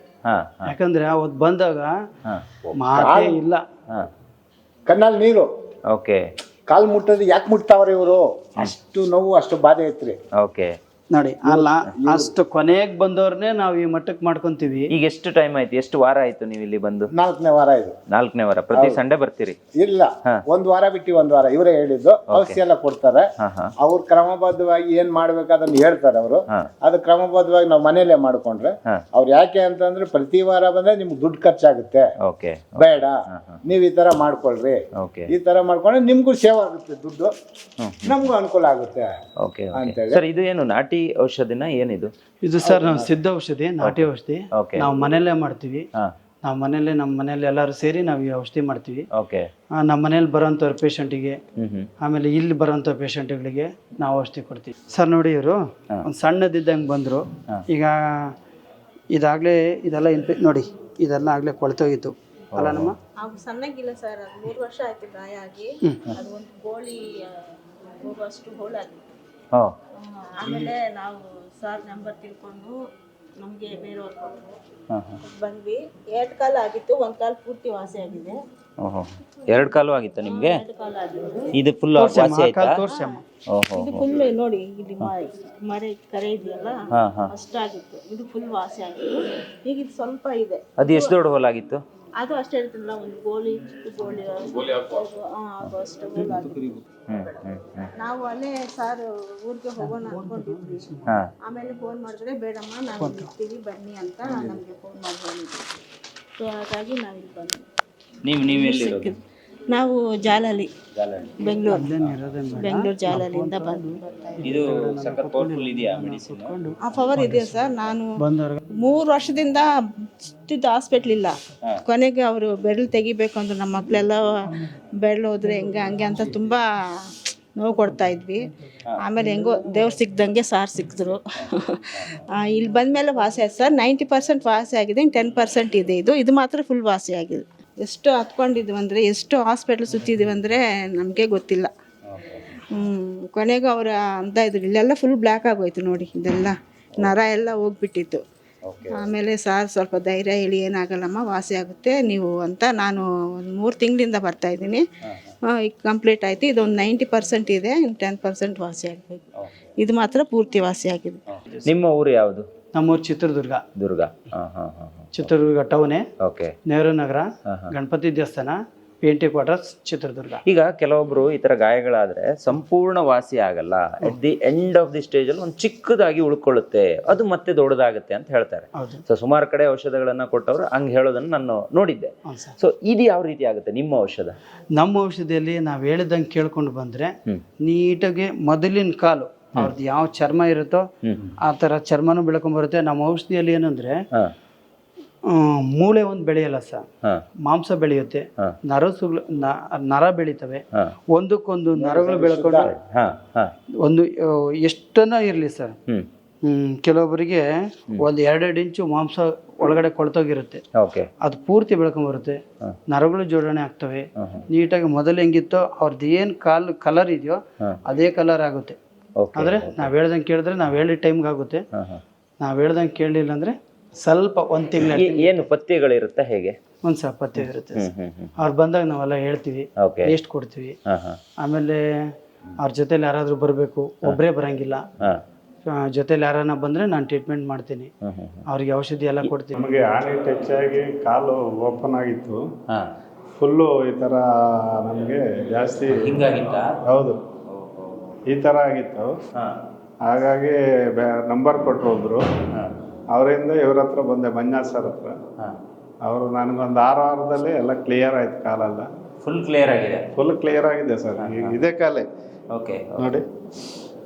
Speaker 3: ಯಾಕಂದ್ರೆ ಅವತ್ತು ಬಂದಾಗ
Speaker 2: ಹಾ.
Speaker 3: ಮಾತೇ ಇಲ್ಲ.
Speaker 2: ಹಾ.
Speaker 1: ಕಣ್ಣಲ್ಲಿ ನೀರು.
Speaker 2: ಓಕೆ.
Speaker 1: ಕಾಲು ಮುಟ್ಟೋದು ಯಾಕೆ ಮುಟ್ತಾವ್ರಿ ಇವರು? ಅಷ್ಟು ನೋವು ಅಷ್ಟು ಬಾಧೆ ಐತ್ರಿ.
Speaker 2: ಓಕೆ.
Speaker 3: ನೋಡಿ ಅಲ್ಲ ಅಷ್ಟು ಕೊನೆಗೆ ಬಂದವ್ರನ್ನೇ ನಾವು ಈ ಮಟ್ಟಕ್ ಮಾಡ್ಕೊಂತೀವಿ.
Speaker 2: ಈಗ ಎಷ್ಟು ಟೈಮ್ ಆಯ್ತು? ಎಷ್ಟು ವಾರ ಆಯ್ತು ನೀವು ಇಲ್ಲಿ ಬಂದು?
Speaker 1: ನಾಲ್ಕನೇ ವಾರ ಇದು.
Speaker 2: ನಾಲ್ಕನೇ ವಾರ. ಪ್ರತಿ ಸಂಡೆ ಬರ್ತೀರಿ?
Speaker 1: ಇಲ್ಲ. ಒಂದ್ ವಾರ ಬಿಟ್ಟು ಒಂದ್ ವಾರ. ಇವರೇ ಹೇಳಿದ್ದು ಔಷಧಿ ಎಲ್ಲ ಕೊಡ್ತಾರೆ. ಅವ್ರು ಕ್ರಮಬದ್ಧವಾಗಿ ಏನ್ ಮಾಡ್ಬೇಕಾದನ್ನ ಹೇಳ್ತಾರೆ ಅವರು. ಅದು ಕ್ರಮಬದ್ಧವಾಗಿ ನಾವು ಮನೇಲೆ ಮಾಡ್ಕೊಂಡ್ರೆ. ಅವ್ರು ಯಾಕೆ ಅಂತಂದ್ರೆ ಪ್ರತಿ ವಾರ ಬಂದ್ರೆ ನಿಮ್ಗೆ ದುಡ್ಡು ಖರ್ಚಾಗುತ್ತೆ.
Speaker 2: ಓಕೆ.
Speaker 1: ಬೇಡ. ನೀವ್ ಈ ತರ ಮಾಡ್ಕೊಳ್ರಿ. ಈ ತರ ಮಾಡ್ಕೊಂಡ್ರೆ ನಿಮ್ಗೂ ಸೇವ್ ಆಗುತ್ತೆ ದುಡ್ಡು. ನಮಗೂ ಅನುಕೂಲ ಆಗುತ್ತೆ
Speaker 2: ಅಂತ ಹೇಳಿ
Speaker 1: ಅಂತೇಳಿ.
Speaker 2: ಸರ್ ಇದು ಏನು ನಾಟಿ ಔಷಧಿನ ಏನಿದು?
Speaker 3: ಇದು ಸರ್ ನಾವು ಸಿದ್ಧ ಔಷಧಿ ನಾಟಿ ಔಷಧಿ.
Speaker 2: ಓಕೆ
Speaker 3: ನಾವು ಮನೆಯಲ್ಲೇ ಮಾಡ್ತೀವಿ.
Speaker 2: ಹಾ.
Speaker 3: ನಾವು ಮನೇಲೆ ನಮ್ಮ ಮನೇಲಿ ಎಲ್ಲರೂ ಸೇರಿ ನಾವು ಈ ಔಷಧಿ ಮಾಡ್ತೀವಿ.
Speaker 2: ಓಕೆ
Speaker 3: ಆ, ನಮ್ಮ ಮನೇಲಿ ಬರೋಂಥವ್ರ ಪೇಷಂಟಿಗೆ
Speaker 2: ಹ್ಮ್ ಹ್ಮ್.
Speaker 3: ಆಮೇಲೆ ಇಲ್ಲಿ ಬರೋಂಥ ಪೇಷಂಟ್ಗಳಿಗೆ ನಾವು ಔಷಧಿ ಕೊಡ್ತೀವಿ. ಸರ್ ನೋಡಿ ಇವರು ಒಂದು ಸಣ್ಣದಿದ್ದಂಗೆ ಬಂದರು. ಈಗ ಇದಾಗಲೇ ಇದೆಲ್ಲ ಇನ್ಫೆ ನೋಡಿ ಇದೆಲ್ಲ ಆಗಲೇ ಕೊಳ್ತೋಗಿತ್ತು ಅಲ್ಲ ನಮ್ಮ?
Speaker 7: ಅವು ಸಣ್ಣಗಿಲ್ಲ ಸರ್ ಅದು ಮೂರು ವರ್ಷ ಆಯ್ತು ಗಾಯ ಆಗಿ. ಅದು ಒಂದು ಗೋಳಿ ಹೋಗುವಷ್ಟು ಹೋಳಾಗಿತ್ತು.
Speaker 2: ಓ
Speaker 7: ಆಮೇಲೆ ನಾವು ಸರ್ ನಂಬರ್ ತಿಳ್ಕೊಂಡು ನಮಗೆ ಬೇರೆಯವ್ರು ಕೊಟ್ಟರು
Speaker 2: ಹಾಂ ಹಾಂ.
Speaker 7: ಬಂದ್ವಿ. ಎರಡು ಕಾಲ ಆಗಿತ್ತು ಒಂದು ಕಾಲು ಪೂರ್ತಿ ವಾಸಿ ಆಗಿದೆ.
Speaker 2: ಓಹೋ. ಎರಡು ಕಾಲು ಆಗಿತ್ತು ನಿಮಗೆ?
Speaker 7: ಎರಡು ಕಾಲ ಆಗಿತ್ತು
Speaker 2: ಇದು ಫುಲ್ ವಾಸಿ ಆಯ್ತಾ?
Speaker 3: ತೋರ್ಸಮ್ಮ.
Speaker 2: ಓಹೋ
Speaker 7: ಇದು ಫುಲ್ ನೋಡಿ ಇಲ್ಲಿ ಮ- ಮರೆ ಕರೆ ಇದೆಯಲ್ಲ?
Speaker 2: ಹಾಂ ಹಾಂ.
Speaker 7: ಅಷ್ಟಾಗಿತ್ತು ಇದು ಫುಲ್ ವಾಸಿ ಆಗಿತ್ತು ಈಗ ಇದು ಸ್ವಲ್ಪ ಇದೆ.
Speaker 2: ಅದು ಎಷ್ಟು ದೊಡ್ಡ ಹೋಲಾಗಿತ್ತು
Speaker 7: ಅದು ಅಷ್ಟೇ ಇರ್ತದಲ್ಲ ಒಂದು ಗೋಲಿ ಚಿಕ್ಕ ಗೋಲಿ ಹಾಂ ಅದು ಅಷ್ಟು ಹೋಲಾಗಿತ್ತು. ನಾವು ಅಲ್ಲೇ ಸರ್ ಊರಿಗೆ ಹೋಗೋಣ ಅನ್ಕೊಂಡಿದ್ವಿ. ಆಮೇಲೆ ಫೋನ್ ಮಾಡಿದ್ರೆ ಬೇಡಮ್ಮ ನಾವು ಇರ್ತೀವಿ ಬನ್ನಿ ಅಂತ ನಮಗೆ ಫೋನ್ ಮಾಡಿ ಹೇಳಿದ್ರು ಸೊ ಹಾಗಾಗಿ ನಾವು ಇಲ್ಲಿ ಬಂದ್ವಿ
Speaker 2: ನೀವು ನೀವು ಎಲ್ಲಿರೋದು?
Speaker 7: ನಾವು
Speaker 2: ಜಾಲಲಿ.
Speaker 7: ಬೆಂಗಳೂರು. ಬೆಂಗಳೂರು ಜಾಲಲಿಯಿಂದ ಬಂದು.
Speaker 2: ಇದು ಸಖತ್ ಪವರ್ಫುಲ್ ಇದೆಯಾ
Speaker 7: ಸರ್? ನಾನು ಮೂರು ವರ್ಷದಿಂದ ಇದ್ದಿದ್ದು ಹಾಸ್ಪಿಟ್ಲ್ ಇಲ್ಲ. ಕೊನೆಗೆ ಅವರು ಬೆರಳು ತೆಗಿಬೇಕು ಅಂದ್ರೆ ನಮ್ಮ ಮಕ್ಕಳೆಲ್ಲ ಬೆರಳು ಹೋದ್ರೆ ಹೆಂಗೆ ಹಂಗೆ ಅಂತ ತುಂಬ ನೋವು ಕೊಡ್ತಾ ಇದ್ವಿ. ಆಮೇಲೆ ಹೆಂಗೋ ದೇವ್ರು ಸಿಕ್ಕದಂಗೆ ಸಾರ್ ಸಿಕ್ಕಿದ್ರು ಇಲ್ಲಿ ಬಂದಮೇಲೆ ವಾಸಿ ಆಯ್ತು ಸರ್. ನೈಂಟಿ ಪರ್ಸೆಂಟ್ ವಾಸಿ ಆಗಿದೆ ಇನ್ನು ಟೆನ್ ಪರ್ಸೆಂಟ್ ಇದೆ ಇದು. ಇದು ಮಾತ್ರ ಫುಲ್ ವಾಸಿ ಆಗಿದೆ. ಎಷ್ಟು ಹತ್ಕೊಂಡಿದ್ವಿ ಅಂದರೆ ಎಷ್ಟು ಹಾಸ್ಪಿಟ್ಲ್ ಸುತ್ತಿದ್ದೀವಿ ಅಂದರೆ ನಮಗೆ ಗೊತ್ತಿಲ್ಲ. ಹ್ಞೂ ಕೊನೆಗೂ ಅವರ ಅಂತ ಇದ್ರು. ಇಲ್ಲೆಲ್ಲ ಫುಲ್ ಬ್ಲ್ಯಾಕ್ ಆಗೋಯ್ತು ನೋಡಿ ಇದೆಲ್ಲ. ನರ ಎಲ್ಲ ಹೋಗ್ಬಿಟ್ಟಿತ್ತು. ಆಮೇಲೆ ಸಾರ್ ಸ್ವಲ್ಪ ಧೈರ್ಯ ಹೇಳಿ ಏನಾಗಲ್ಲಮ್ಮ ವಾಸಿ ಆಗುತ್ತೆ ನೀವು ಅಂತ ನಾನು ಒಂದು ಮೂರು ತಿಂಗಳಿಂದ ಬರ್ತಾ ಇದ್ದೀನಿ. ಈಗ ಕಂಪ್ಲೀಟ್ ಆಯಿತು. ಇದೊಂದು ನೈಂಟಿ ಪರ್ಸೆಂಟ್ ಇದೆ ಇನ್ನು ಟೆನ್ ಪರ್ಸೆಂಟ್ ವಾಸಿ ಆಗಬೇಕು. ಇದು ಮಾತ್ರ ಪೂರ್ತಿ ವಾಸಿ ಆಗಿದೆ.
Speaker 2: ನಿಮ್ಮ ಊರು ಯಾವುದು?
Speaker 3: ನಮ್ಮೂರು ಚಿತ್ರದುರ್ಗ.
Speaker 2: ದುರ್ಗ. ಹಾಂ ಹಾಂ ಹಾಂ.
Speaker 3: ಚಿತ್ರದುರ್ಗ ಟೌನೆ
Speaker 2: ಓಕೆ
Speaker 3: ನೆಹರು ನಗರ ಗಣಪತಿ ದೇವಸ್ಥಾನ P N T quarters Chitradurga.
Speaker 2: ಈಗ ಕೆಲವೊಬ್ರು ಈ ತರ ಗಾಯಗಳಾದ್ರೆ ಸಂಪೂರ್ಣ ವಾಸಿ ಆಗಲ್ಲ. At the end of the stage ಅಲ್ಲಿ ಒಂದು ಚಿಕ್ಕದಾಗಿ ಉಳ್ಕೊಳ್ಳುತ್ತೆ. ಅದು ಮತ್ತೆ ದೊಡ್ಡದಾಗುತ್ತೆ ಅಂತ ಹೇಳ್ತಾರೆ. ಸೊ ಸುಮಾರು ಕಡೆ ಔಷಧಗಳನ್ನ ಕೊಟ್ಟವರು ಹಂಗೆ ಹೇಳೋದನ್ನ ನಾನು ನೋಡಿದ್ದೆ. ಸೊ ಇದು ಯಾವ ರೀತಿ ಆಗುತ್ತೆ ನಿಮ್ಮ ಔಷಧ?
Speaker 3: ನಮ್ಮ ಔಷಧಿಯಲ್ಲಿ ನಾವು ಹೇಳಿದಂಗೆ ಕೇಳ್ಕೊಂಡು ಬಂದ್ರೆ ನೀಟಾಗಿ ಮೊದಲಿನ ಕಾಲು ಅವ್ರದ್ದು ಯಾವ ಚರ್ಮ ಇರುತ್ತೋ ಆ ತರ ಚರ್ಮನೂ ಬೆಳ್ಕೊಂಬರುತ್ತೆ. ನಮ್ಮ ಔಷಧಿಯಲ್ಲಿ ಏನಂದರೆ ಮೂಳೆ ಒಂದು ಬೆಳೆಯಲ್ಲ ಸರ್. ಮಾಂಸ ಬೆಳೆಯುತ್ತೆ.
Speaker 2: ನರಸು
Speaker 3: ನರಸುಗಳು ನರ ಬೆಳಿತವೆ. ಒಂದಕ್ಕೊಂದು ನರಗಳು ಬೆಳ್ಕೊಂಡು ಒಂದು ಎಷ್ಟನ್ನ ಇರಲಿ ಸರ್. ಕೆಲವೊಬ್ಬರಿಗೆ ಒಂದು ಎರಡೆರಡು ಇಂಚು ಮಾಂಸ ಒಳಗಡೆ ಕೊಳ್ತೋಗಿರುತ್ತೆ. ಅದು ಪೂರ್ತಿ ಬೆಳ್ಕೊಂಬರುತ್ತೆ ನರಗಳು ಜೋಡಣೆ ಆಗ್ತವೆ. ನೀಟಾಗಿ ಮೊದಲು ಹೆಂಗಿತ್ತೋ ಅವ್ರದ್ದು ಏನ್ ಕಾಲ್ ಕಲರ್ ಇದೆಯೋ ಅದೇ ಕಲರ್ ಆಗುತ್ತೆ.
Speaker 2: ಓಕೆ
Speaker 3: ನಾವ್ ಹೇಳ್ದಂಗೆ ಕೇಳಿದ್ರೆ ನಾವು ಹೇಳಿದ ಟೈಮ್ಗೆ ಆಗುತ್ತೆ. ನಾವು ಹೇಳ್ದಂಗೆ ಕೇಳಲಿಲ್ಲ ಅಂದರೆ ಸ್ವಲ್ಪ ಒಂದು ತಿಂಗಳ
Speaker 2: ಏನು ಪಥ್ಯಗಳಿರುತ್ತೆ ಹೇಗೆ?
Speaker 3: ಒಂದು ಸ್ವಲ್ಪ ಪಥ್ಯ ಇರುತ್ತೆ ಅವ್ರು ಬಂದಾಗ ನಾವೆಲ್ಲ ಹೇಳ್ತೀವಿ.
Speaker 2: ಓಕೆ.
Speaker 3: ಟೇಸ್ಟ್ ಕೊಡ್ತೀವಿ. ಆಮೇಲೆ ಅವ್ರ ಜೊತೆಲಿ ಯಾರಾದರೂ ಬರಬೇಕು ಒಬ್ಬರೇ ಬರಂಗಿಲ್ಲ. ಆ, ಜೊತೆಲಿ ಯಾರನ್ನ ಬಂದ್ರೆ ನಾನು ಟ್ರೀಟ್ಮೆಂಟ್ ಮಾಡ್ತೀನಿ. ಅವ್ರಿಗೆ ಔಷಧಿ ಎಲ್ಲ ಕೊಡ್ತೀನಿ.
Speaker 5: ನಮಗೆ ಆನೆ ಟಚ್ ಆಗಿ ಕಾಲು ಓಪನ್ ಆಗಿತ್ತು.
Speaker 2: ಹಾ.
Speaker 5: ಫುಲ್ಲು ಈ ತರ ನಮಗೆ ಜಾಸ್ತಿ
Speaker 2: ಹಿಂಗಾಗಿತ್ತಾ?
Speaker 5: ಹೌದು. ಈ ತರ ಆಗಿತ್ತು.
Speaker 2: ಹಾ.
Speaker 5: ಹಾಗಾಗಿ ನಂಬರ್ ಕೊಟ್ಟರು ಒಬ್ಬರು
Speaker 2: ಹಾ.
Speaker 5: ಅವರಿಂದ ಇವ್ರ ಹತ್ರ ಬಂದೆ ಮಂಜಾತ್ ಸರ್ ಹತ್ರ. ಅವರು ನನಗೊಂದು ಆರು ವಾರದಲ್ಲಿ ಎಲ್ಲ ಕ್ಲಿಯರ್ ಆಯ್ತು ಕಾಲೆಲ್ಲ.
Speaker 2: ಫುಲ್ ಕ್ಲಿಯರ್ ಆಗಿದೆ?
Speaker 5: ಫುಲ್ ಕ್ಲಿಯರ್ ಆಗಿದೆ ಸರ್. ಈಗ ಇದೇ ಕಾಲೇ.
Speaker 2: ಓಕೆ
Speaker 5: ನೋಡಿ.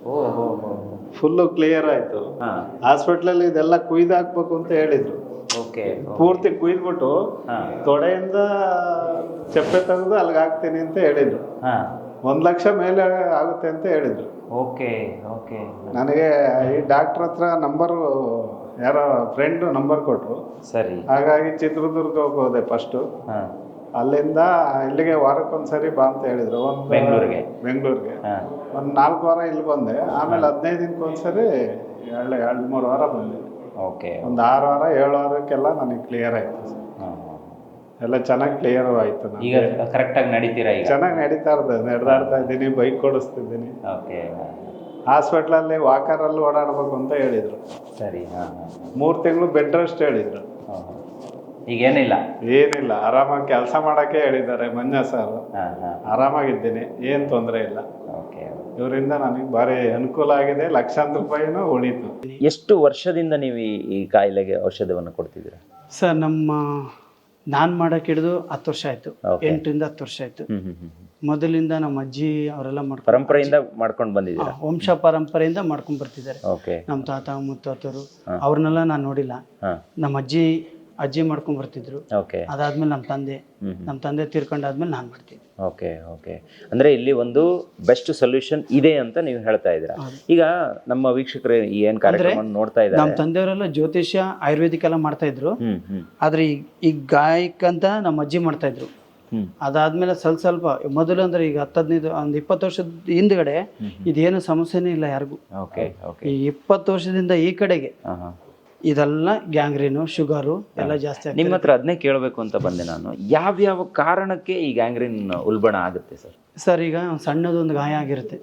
Speaker 2: ಓ ಹೋ ಹೋ
Speaker 5: ಫುಲ್ಲು ಕ್ಲಿಯರ್ ಆಯಿತು.
Speaker 2: ಹಾ.
Speaker 5: ಹಾಸ್ಪಿಟ್ಲಲ್ಲಿ ಇದೆಲ್ಲ ಕುಯ್ದು ಹಾಕ್ಬೇಕು ಅಂತ ಹೇಳಿದ್ರು.
Speaker 2: ಓಕೆ
Speaker 5: ಪೂರ್ತಿ ಕುಯ್ದ್ಬಿಟ್ಟು ತೊಡೆಯಿಂದ ಚಪ್ಪೆ ತೆಗೆದು ಅಲ್ಲಿಗೆ ಹಾಕ್ತೀನಿ ಅಂತ ಹೇಳಿದ್ರು.
Speaker 2: ಹಾ.
Speaker 5: ಒಂದು ಲಕ್ಷ ಮೇಲೆ ಆಗುತ್ತೆ ಅಂತ ಹೇಳಿದ್ರು.
Speaker 2: ಓಕೆ ಓಕೆ
Speaker 5: ನನಗೆ ಈ ಡಾಕ್ಟ್ರ್ ಹತ್ರ ನಂಬರು ಯಾರೋ ಫ್ರೆಂಡ್ ನಂಬರ್ ಕೊಟ್ಟರು
Speaker 2: ಸರಿ.
Speaker 5: ಹಾಗಾಗಿ ಚಿತ್ರದುರ್ಗ ಹೋದೆ ಫಸ್ಟು
Speaker 2: ಹಾ.
Speaker 5: ಅಲ್ಲಿಂದ ಇಲ್ಲಿಗೆ ವಾರಕ್ಕೊಂದ್ಸರಿ ಬಾ ಅಂತ ಹೇಳಿದ್ರು. ಒಂದು
Speaker 2: ಬೆಂಗಳೂರಿಗೆ?
Speaker 5: ಬೆಂಗಳೂರಿಗೆ. ಒಂದು ನಾಲ್ಕು ವಾರ ಇಲ್ಲಿ ಬಂದೆ. ಆಮೇಲೆ ಹದಿನೈದು ದಿನಕ್ಕೊಂದ್ಸರಿ ಎರಡು ಎರಡು ಮೂರು ವಾರ ಬಂದೆ.
Speaker 2: ಓಕೆ.
Speaker 5: ಒಂದು ಆರು ವಾರ ಏಳು ವಾರಕ್ಕೆಲ್ಲ ನನಗೆ ಕ್ಲಿಯರ್ ಆಯ್ತು. ಎಲ್ಲ ಚೆನ್ನಾಗಿ ಕ್ಲಿಯರ್ ಆಯ್ತು
Speaker 2: ಈಗ ಕರೆಕ್ಟಾಗಿ ನಡೀತೀರಾ ಈಗ?
Speaker 5: ಚೆನ್ನಾಗಿ ನಡೀತಾ ಇರ್ತದೆ. ನಡೆದಾಡ್ತಾ ಇದ್ದೀನಿ ಬೈಕ್ ಓಡಿಸ್ತಿದ್ದೀನಿ.
Speaker 2: ಓಕೆ.
Speaker 5: ಹಾಸ್ಪಿಟ್ಲಲ್ಲಿ ವಾಕರಲ್ಲಿ ಓಡಾಡಬೇಕು ಅಂತ ಹೇಳಿದ್ರು.
Speaker 2: ಸರಿ ಹಾಂ
Speaker 5: ಮೂರು ತಿಂಗಳು ಬೆಡ್ ರೆಸ್ಟ್ ಹೇಳಿದ್ರು.
Speaker 2: ಹಾಂ ಈಗ ಏನಿಲ್ಲ
Speaker 5: ಏನಿಲ್ಲ ಆರಾಮಾಗಿ ಕೆಲಸ ಮಾಡೋಕ್ಕೆ ಹೇಳಿದ್ದಾರೆ ಮಂಜ ಸರ್.
Speaker 2: ಹಾಂ ಹಾಂ.
Speaker 5: ಆರಾಮಾಗಿದ್ದೀನಿ ಏನು ತೊಂದರೆ ಇಲ್ಲ.
Speaker 2: ಓಕೆ.
Speaker 5: ಇವರಿಂದ ನನಗೆ ಭಾರಿ ಅನುಕೂಲ ಆಗಿದೆ ಲಕ್ಷಾಂತರ ರೂಪಾಯಿನೂ ಉಳೀತು.
Speaker 2: ಎಷ್ಟು ವರ್ಷದಿಂದ ನೀವು ಈ ಈ ಕಾಯಿಲೆಗೆ ಔಷಧವನ್ನು ಕೊಡ್ತಿದ್ದೀರಾ?
Speaker 3: ಸರ್ ನಮ್ಮ ನಾನು ಮಾಡೋಕೆ ಹಿಡಿದು ಹತ್ತು ವರ್ಷ ಆಯಿತು.
Speaker 2: Okay.
Speaker 3: ಎಂಟರಿಂದ ಹತ್ತು ವರ್ಷ ಆಯಿತು.
Speaker 2: ಹ್ಮ್ ಹ್ಮ್ ಹ್ಮ್.
Speaker 3: ಮೊದಲಿಂದ ನಮ್ಮ ಅಜ್ಜಿ ಅವರೆಲ್ಲ ಮಾಡ್ಕೊಂಡು
Speaker 2: ಪರಂಪರೆಯಿಂದ ಮಾಡ್ಕೊಂಡು ಬಂದಿದ್ದೀರಾ?
Speaker 3: ವಂಶ ಪರಂಪರೆಯಿಂದ ಮಾಡ್ಕೊಂಡು ಬರ್ತಿದ್ದಾರೆ.
Speaker 2: ಓಕೆ.
Speaker 3: ನಮ್ಮ ತಾತ ಮುತ್ತಾತರು ಅವ್ರನ್ನೆಲ್ಲ ನಾನು ನೋಡಿಲ್ಲ. ನಮ್ಮ ಅಜ್ಜಿ ಅಜ್ಜಿ ಮಾಡ್ಕೊಂಡ್ ಬರ್ತಿದ್ರು.
Speaker 2: ಓಕೆ.
Speaker 3: ಅದಾದ್ಮೇಲೆ ನಮ್ಮ ತಂದೆ ನಮ್ಮ ತಂದೆ ತೀರ್ಕೊಂಡಾದ್ಮೇಲೆ ನಾನು ಮಾಡ್ತಿದ್ದೆ
Speaker 2: ಓಕೆ ಓಕೆ. ಅಂದ್ರೆ ಇಲ್ಲಿ ಒಂದು ಬೆಸ್ಟ್ ಸೊಲ್ಯೂಷನ್ ಇದೆ ಅಂತ ನೀವು ಹೇಳ್ತಾ ಇದ್ದೀರಾ? ಈಗ ನಮ್ಮ ವೀಕ್ಷಕರು ಏನ್ ಕಾರ್ಯಕ್ರಮ ನೋಡ್ತಾ
Speaker 3: ನಮ್ಮ
Speaker 2: ಇದ್ದಾರೆ
Speaker 3: ತಂದೆಯವರೆಲ್ಲ ಜ್ಯೋತಿಷ್ಯ ಆಯುರ್ವೇದಿಕ್ ಎಲ್ಲ ಮಾಡ್ತಾ ಇದ್ರು. ಆದ್ರೆ ಈ ಈಗ ಗಾಯಕ್ ಅಂತ ನಮ್ಮ ಅಜ್ಜಿ ಮಾಡ್ತಾ ಇದ್ರು. ಅದಾದ್ಮೇಲೆ ಸ್ವಲ್ಪ ಸ್ವಲ್ಪ ಮೊದಲು ಅಂದ್ರೆ ಈಗ ಹತ್ತು ಹದಿನೈದು ಒಂದು ಇಪ್ಪತ್ತು ವರ್ಷದ ಹಿಂದ್ಗಡೆ ಇದೇನು ಸಮಸ್ಯೆನೇ ಇಲ್ಲ ಯಾರಿಗೂ.
Speaker 2: Okay okay.
Speaker 3: ಈ ಇಪ್ಪತ್ತು ವರ್ಷದಿಂದ ಈ ಕಡೆಗೆ ಇದೆಲ್ಲ ಗ್ಯಾಂಗ್ರೀನು ಶುಗರು ಎಲ್ಲ ಜಾಸ್ತಿ.
Speaker 2: ನಿಮ್ಮ ಹತ್ರ ಅದನ್ನೇ ಕೇಳಬೇಕು ಅಂತ ಬಂದೆ ನಾನು. ಯಾವ್ಯಾವ ಕಾರಣಕ್ಕೆ ಈ ಗ್ಯಾಂಗ್ರೀನ್ ಉಲ್ಬಣ ಆಗುತ್ತೆ ಸರ್?
Speaker 3: ಸರ್ ಈಗ ಸಣ್ಣದೊಂದು ಗಾಯ ಆಗಿರುತ್ತೆ.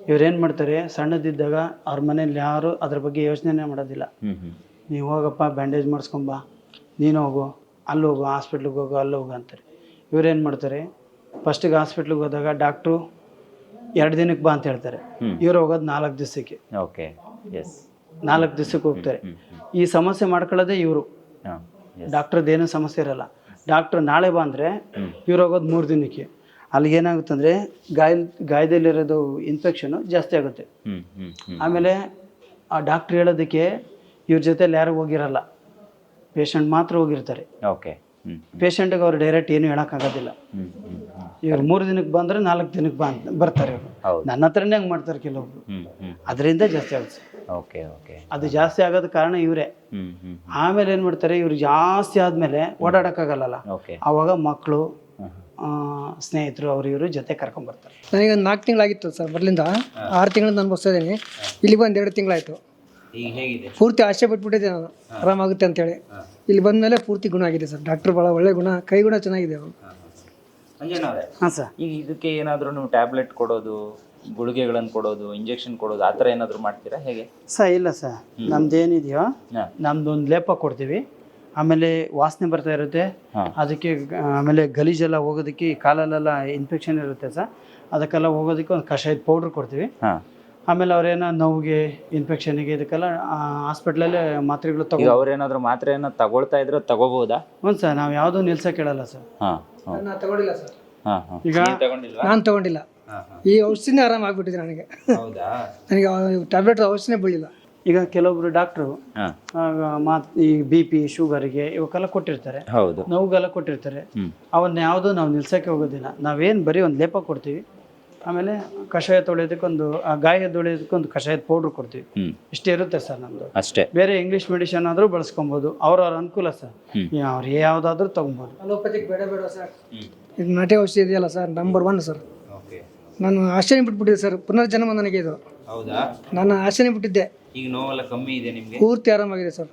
Speaker 3: ಇವ್ರೇನು ಮಾಡ್ತಾರೆ ಸಣ್ಣದಿದ್ದಾಗ ಅವ್ರ ಮನೇಲಿ ಯಾರು ಅದ್ರ ಬಗ್ಗೆ ಯೋಚನೆನೇ ಮಾಡೋದಿಲ್ಲ. ನೀವು ಹೋಗಪ್ಪ ಬ್ಯಾಂಡೇಜ್ ಮಾಡಿಸ್ಕೊಂಬ ನೀನು ಹೋಗು ಅಲ್ಲಿ ಹೋಗು ಹಾಸ್ಪಿಟ್ಲಿಗೆ ಹೋಗು ಅಲ್ಲಿ ಹೋಗು ಅಂತಾರೆ. ಇವ್ರೇನು ಮಾಡ್ತಾರೆ? ಫಸ್ಟಿಗೆ ಹಾಸ್ಪಿಟ್ಲಿಗೆ ಹೋದಾಗ ಡಾಕ್ಟ್ರು ಎರಡು ದಿನಕ್ಕೆ ಬಾ ಅಂತ ಹೇಳ್ತಾರೆ. ಇವ್ರು ಹೋಗೋದು ನಾಲ್ಕು ದಿವಸಕ್ಕೆ.
Speaker 2: ಓಕೆ ಎಸ್
Speaker 3: ನಾಲ್ಕು ದಿವಸಕ್ಕೆ ಹೋಗ್ತಾರೆ. ಈ ಸಮಸ್ಯೆ ಮಾಡ್ಕೊಳ್ಳೋದೇ ಇವರು.
Speaker 2: ಹಾಂ
Speaker 3: ಡಾಕ್ಟ್ರದ್ದು ಏನೂ ಸಮಸ್ಯೆ ಇರಲ್ಲ. ಡಾಕ್ಟ್ರ್ ನಾಳೆ ಬಾ ಅಂದರೆ ಇವ್ರು ಹೋಗೋದು ಮೂರು ದಿನಕ್ಕೆ. ಅಲ್ಲಿ ಏನಾಗುತ್ತೆ ಅಂದರೆ ಗಾಯ ಗಾಯದಲ್ಲಿರೋದು ಇನ್ಫೆಕ್ಷನು ಜಾಸ್ತಿ ಆಗುತ್ತೆ. ಆಮೇಲೆ ಆ ಡಾಕ್ಟ್ರ್ ಹೇಳೋದಕ್ಕೆ ಇವ್ರ ಜೊತೆಲಿ ಯಾರು ಹೋಗಿರಲ್ಲ. ಪೇಷಂಟ್ ಮಾತ್ರ ಹೋಗಿರ್ತಾರೆ.
Speaker 2: ಓಕೆ
Speaker 3: ಪೇಷಂಟ್ಗೆ ಅವ್ರು ಡೈರೆಕ್ಟ್ ಏನು ಹೇಳೋಕ್ಕಾಗೋದಿಲ್ಲ. ಇವ್ರು ಮೂರು ದಿನಕ್ಕೆ ಬಂದರೆ ನಾಲ್ಕು ದಿನಕ್ಕೆ ಬಾ ಅಂತ ಬರ್ತಾರೆ ಇವರು
Speaker 2: ಹೌದು.
Speaker 3: ನನ್ನ ಹತ್ರನೇ ಹಂಗೆ ಮಾಡ್ತಾರೆ ಕೆಲವೊಬ್ರು ಅದರಿಂದ ಜಾಸ್ತಿ ಆಗುತ್ತೆ.
Speaker 2: Okay okay.
Speaker 3: ಅದು ಜಾಸ್ತಿ ಆಗೋದ ಕಾರಣ ಇವರೇ. ಆಮೇಲೆ ಏನು ಮಾಡ್ತಾರೆ ಇವ್ರು ಜಾಸ್ತಿ ಆದಮೇಲೆ ಓಡಾಡೋಕ್ಕಾಗಲ್ಲ
Speaker 2: ಓಕೆ.
Speaker 3: ಆವಾಗ ಮಕ್ಕಳು ಸ್ನೇಹಿತರು ಅವ್ರು ಇವರು ಜೊತೆ ಕರ್ಕೊಂಬರ್ತಾರೆ
Speaker 4: ನನಗೆ ಒಂದು ನಾಲ್ಕು ತಿಂಗಳಾಗಿತ್ತು ಸರ್ ಬರ್ಲಿಂದ. ಆರು ತಿಂಗಳು ನಾನು ಇದ್ದೀನಿ. ಇಲ್ಲಿಗೆ ಒಂದು ಎರಡು ತಿಂಗಳಾಯಿತು. ಪೂರ್ತಿ ಆಸೆ ಬಿಟ್ಬಿಟ್ಟಿದ್ದೆ ನಾನು. ಆರಾಮಾಗುತ್ತೆ ಅಂತೇಳಿ. ಇಲ್ಲಿ ಬಂದ ಮೇಲೆ ಪೂರ್ತಿ ಗುಣ ಆಗಿದೆ ಸರ್. ಡಾಕ್ಟರ್ ಭಾಳ ಒಳ್ಳೆ ಗುಣ ಕೈ ಗುಣ ಚೆನ್ನಾಗಿದೆ ಅವರು.
Speaker 3: ಹಾಂ ಸರ್.
Speaker 2: ಈಗ ಇದಕ್ಕೆ ಏನಾದರೂ ನೀವು ಟ್ಯಾಬ್ಲೆಟ್ ಕೊಡೋದು ಗುಳಿಗೆಗಳನ್ನು ಕೊಡೋದು ಇಂಜೆಕ್ಷನ್ ಕೊಡೋದು ಆ ಥರ ಏನಾದರೂ ಮಾಡ್ತೀರಾ? ಹೇಗೆ?
Speaker 3: ಸರ್ ಇಲ್ಲ ಸರ್. ನಮ್ದು ಏನಿದೆಯೋ
Speaker 2: ಹಾಂ.
Speaker 3: ನಮ್ದು ಒಂದು ಲೇಪ ಕೊಡ್ತೀವಿ. ಆಮೇಲೆ ವಾಸನೆ ಬರ್ತಾ ಇರುತ್ತೆ. ಅದಕ್ಕೆ ಆಮೇಲೆ ಗಲೀಜೆಲ್ಲ ಹೋಗೋದಕ್ಕೆ ಕಾಲಲ್ಲೆಲ್ಲ ಇನ್ಫೆಕ್ಷನ್ ಇರುತ್ತೆ ಸರ್. ಅದಕ್ಕೆಲ್ಲ ಹೋಗೋದಕ್ಕೆ ಒಂದು ಕಷಾಯದ ಪೌಡ್ರ್ ಕೊಡ್ತೀವಿ.
Speaker 2: ಹಾಂ.
Speaker 3: ಆಮೇಲೆ ಅವ್ರೇನೋ ನೋವಿಗೆ ಇನ್ಫೆಕ್ಷನ್ಗೆ ಇದಕ್ಕೆಲ್ಲ ಹಾಸ್ಪಿಟ್ಲಲ್ಲೇ ಮಾತ್ರೆಗಳು
Speaker 2: ಈಗ
Speaker 3: ತಗೋ
Speaker 2: ಮಾತ್ರೆ ಮಾತ್ರೆಯನ್ನು ತಗೊಳ್ತಾ ಇದ್ರೆ ತಗೋಬಹುದಾ
Speaker 3: ಹ್ಞೂ ಸರ್ ನಾವು ಯಾವುದೂ ನಿಲ್ಸಕ್ಕೆ ಕೇಳಲ್ಲ ಸರ್.
Speaker 2: ಹಾಂ ಹಾಂ
Speaker 4: ನಾನು ತಗೊಂಡಿಲ್ಲ ಸರ್.
Speaker 2: ಹಾಂ ಹಾಂ.
Speaker 3: ಈಗ
Speaker 2: ತಗೊಂಡಿಲ್ವಾ?
Speaker 4: ನಾನು ತಗೊಂಡಿಲ್ಲ. ಈ ಔಷಧಿನೇ ಆರಾಮ ಆಗ್ಬಿಟ್ಟಿದೆ ನನಗೆ.
Speaker 2: ಹೌದಾ?
Speaker 4: ನನಗೆ ಟ್ಯಾಬ್ಲೆಟ್ ಔಷಧಿನೇ ಬೀಳಿಲ್ಲ.
Speaker 3: ಈಗ ಕೆಲವೊಬ್ರು ಡಾಕ್ಟ್ರು
Speaker 2: ಹಾಂ.
Speaker 3: ಮಾತ್ ಈ ಬಿ ಪಿ ಶುಗರ್ಗೆ ಇವಕ್ಕೆಲ್ಲ ಕೊಟ್ಟಿರ್ತಾರೆ.
Speaker 2: ಹೌದು.
Speaker 3: ನೋವುಗೆಲ್ಲ ಕೊಟ್ಟಿರ್ತಾರೆ. ಅವನ್ನ ಯಾವುದೂ ನಾವು ನಿಲ್ಸಕ್ಕೆ ಹೋಗೋದಿಲ್ಲ. ನಾವೇನು ಬರೀ ಒಂದು ಲೇಪ ಕೊಡ್ತೀವಿ. ಆಮೇಲೆ ಕಷಾಯ ತೊಳೆಯೋದಕ್ಕೊಂದು ಆ ಗಾಯ ತೊಳೆಯೋದಕ್ಕೊಂದು ಕಷಾಯದ ಪೌಡ್ರ್ ಕೊಡ್ತೀವಿ. ಇಷ್ಟೇ ಇರುತ್ತೆ ಸರ್ ನಮ್ದು.
Speaker 2: ಅಷ್ಟೇ.
Speaker 3: ಬೇರೆ ಇಂಗ್ಲೀಷ್ ಮೆಡಿಸಿನ್ ಆದರೂ ಬಳಸ್ಕೊಬೋದು. ಅವ್ರವ್ರ ಅನುಕೂಲ ಸರ್. ಅವ್ರು ಯಾವುದಾದ್ರೂ ತೊಗೊಬೋದು.
Speaker 4: ಅಲೋಪತಿಕ್ ಬೇಡ ಬೇಡ ಸರ್. ಇದು ನಾಟಿ ಔಷಧಿ ಇದೆಯಲ್ಲ sir number one sir.
Speaker 2: Okay.
Speaker 4: ನಾನು ಆಶ್ಚರ್ಯ ಬಿಟ್ಬಿಟ್ಟಿದ್ದೆ ಸರ್ ಪುನರ್ಜನ್ಮ ನನಗೆ ಇದು.
Speaker 2: ಹೌದಾ?
Speaker 4: ನಾನು ಆಶ್ಚರ್ಯ ಬಿಟ್ಟಿದ್ದೆ
Speaker 2: ಈಗ ನೋವೆಲ್ಲ ಕಮ್ಮಿ ಇದೆ ನಿಮಗೆ?
Speaker 4: ಪೂರ್ತಿ ಆರಾಮಾಗಿದೆ ಸರ್.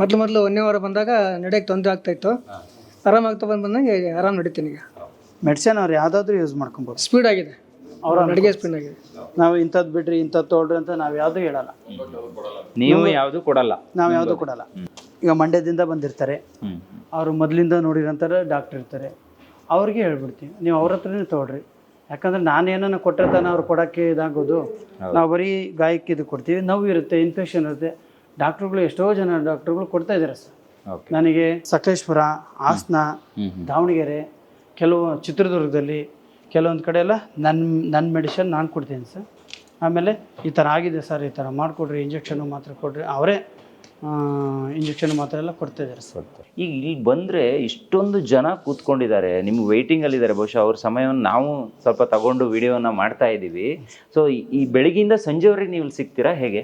Speaker 4: ಮೊದಲು ಮೊದಲು ಒಂದೇ ವಾರ ಬಂದಾಗ ನಡೆಯೋಕ್ಕೆ ತೊಂದರೆ ಆಗ್ತಾ ಇತ್ತು. ಆರಾಮಾಗ್ತಾ ಬಂದು ಬಂದಂಗೆ ಆರಾಮ್ ನಡೀತೀನಿ ಈಗ.
Speaker 3: ಮೆಡಿಸಿನ್ ಅವ್ರು ಯಾವುದಾದ್ರೂ ಯೂಸ್ ಮಾಡ್ಕೊಬೋದು.
Speaker 4: ಸ್ಪೀಡ್ ಆಗಿದೆ.
Speaker 3: ಅವ್ರ
Speaker 4: ನಡಿಗೆ ಸ್ಪಿನ್ ಆಗಿದೆ.
Speaker 3: ನಾವು ಇಂಥದ್ದು ಬಿಡ್ರಿ ಇಂಥದ್ದು ತೊಗೊಳ್ರಿ ಅಂತ ನಾವು ಯಾವುದೂ ಹೇಳಲ್ಲ.
Speaker 2: ನೀವು ಯಾವುದು ಕೊಡಲ್ಲ.
Speaker 3: ನಾವು ಯಾವುದೂ ಕೊಡಲ್ಲ. ಈಗ ಮಂಡ್ಯದಿಂದ ಬಂದಿರ್ತಾರೆ. ಅವ್ರು ಮೊದಲಿಂದ ನೋಡಿರೋಂಥರ ಡಾಕ್ಟರ್ ಇರ್ತಾರೆ. ಅವ್ರಿಗೆ ಹೇಳ್ಬಿಡ್ತೀವಿ ನೀವು ಅವ್ರ ಹತ್ರನೇ ತೊಗೊಳ್ರಿ ಯಾಕಂದ್ರೆ ನಾನೇನೋ ಕೊಟ್ಟರೆ ತಾನೇ ಅವ್ರು ಕೊಡೋಕ್ಕೆ ಇದಾಗೋದು. ನಾವು ಬರೀ ಗಾಯಕ್ಕೆ ಇದು ಕೊಡ್ತೀವಿ ನೋವು ಇರುತ್ತೆ ಇನ್ಫೆಕ್ಷನ್ ಇರುತ್ತೆ. ಡಾಕ್ಟ್ರುಗಳು ಎಷ್ಟೋ ಜನ ಡಾಕ್ಟರ್ಗಳು ಕೊಡ್ತಾ ಇದ್ದಾರೆ ಸರ್.
Speaker 2: ಓಕೆ
Speaker 3: ನನಗೆ ಸಕಲೇಶ್ಪುರ ಹಾಸನ ದಾವಣಗೆರೆ ಕೆಲವು ಚಿತ್ರದುರ್ಗದಲ್ಲಿ ಕೆಲವೊಂದು ಕಡೆ ಎಲ್ಲ ನನ್ನ ನನ್ನ ಮೆಡಿಷನ್ ನಾನು ಕೊಡ್ತೀನಿ ಸರ್. ಆಮೇಲೆ ಈ ಥರ ಆಗಿದೆ ಸರ್ ಈ ಥರ ಮಾಡಿಕೊಡ್ರಿ ಇಂಜೆಕ್ಷನು ಮಾತ್ರ ಕೊಡ್ರಿ. ಅವರೇ ಇಂಜೆಕ್ಷನ್ ಮಾತ್ರ ಎಲ್ಲ ಕೊಡ್ತಾ ಇದ್ದಾರೆ ಸರ್.
Speaker 2: ಈಗ ಇಲ್ಲಿ ಬಂದರೆ ಇಷ್ಟೊಂದು ಜನ ಕೂತ್ಕೊಂಡಿದ್ದಾರೆ. ನಿಮ್ಮ ವೆಯ್ಟಿಂಗಲ್ಲಿದ್ದಾರೆ ಬಹುಶಃ ಅವ್ರ ಸಮಯವನ್ನು ನಾವು ಸ್ವಲ್ಪ ತಗೊಂಡು ವಿಡಿಯೋನ ಮಾಡ್ತಾ ಇದ್ದೀವಿ. ಸೊ ಈ ಬೆಳಗಿಂದ ಸಂಜೆವರೆಗೆ ನೀವು ಇಲ್ಲಿ ಸಿಗ್ತೀರಾ? ಹೇಗೆ?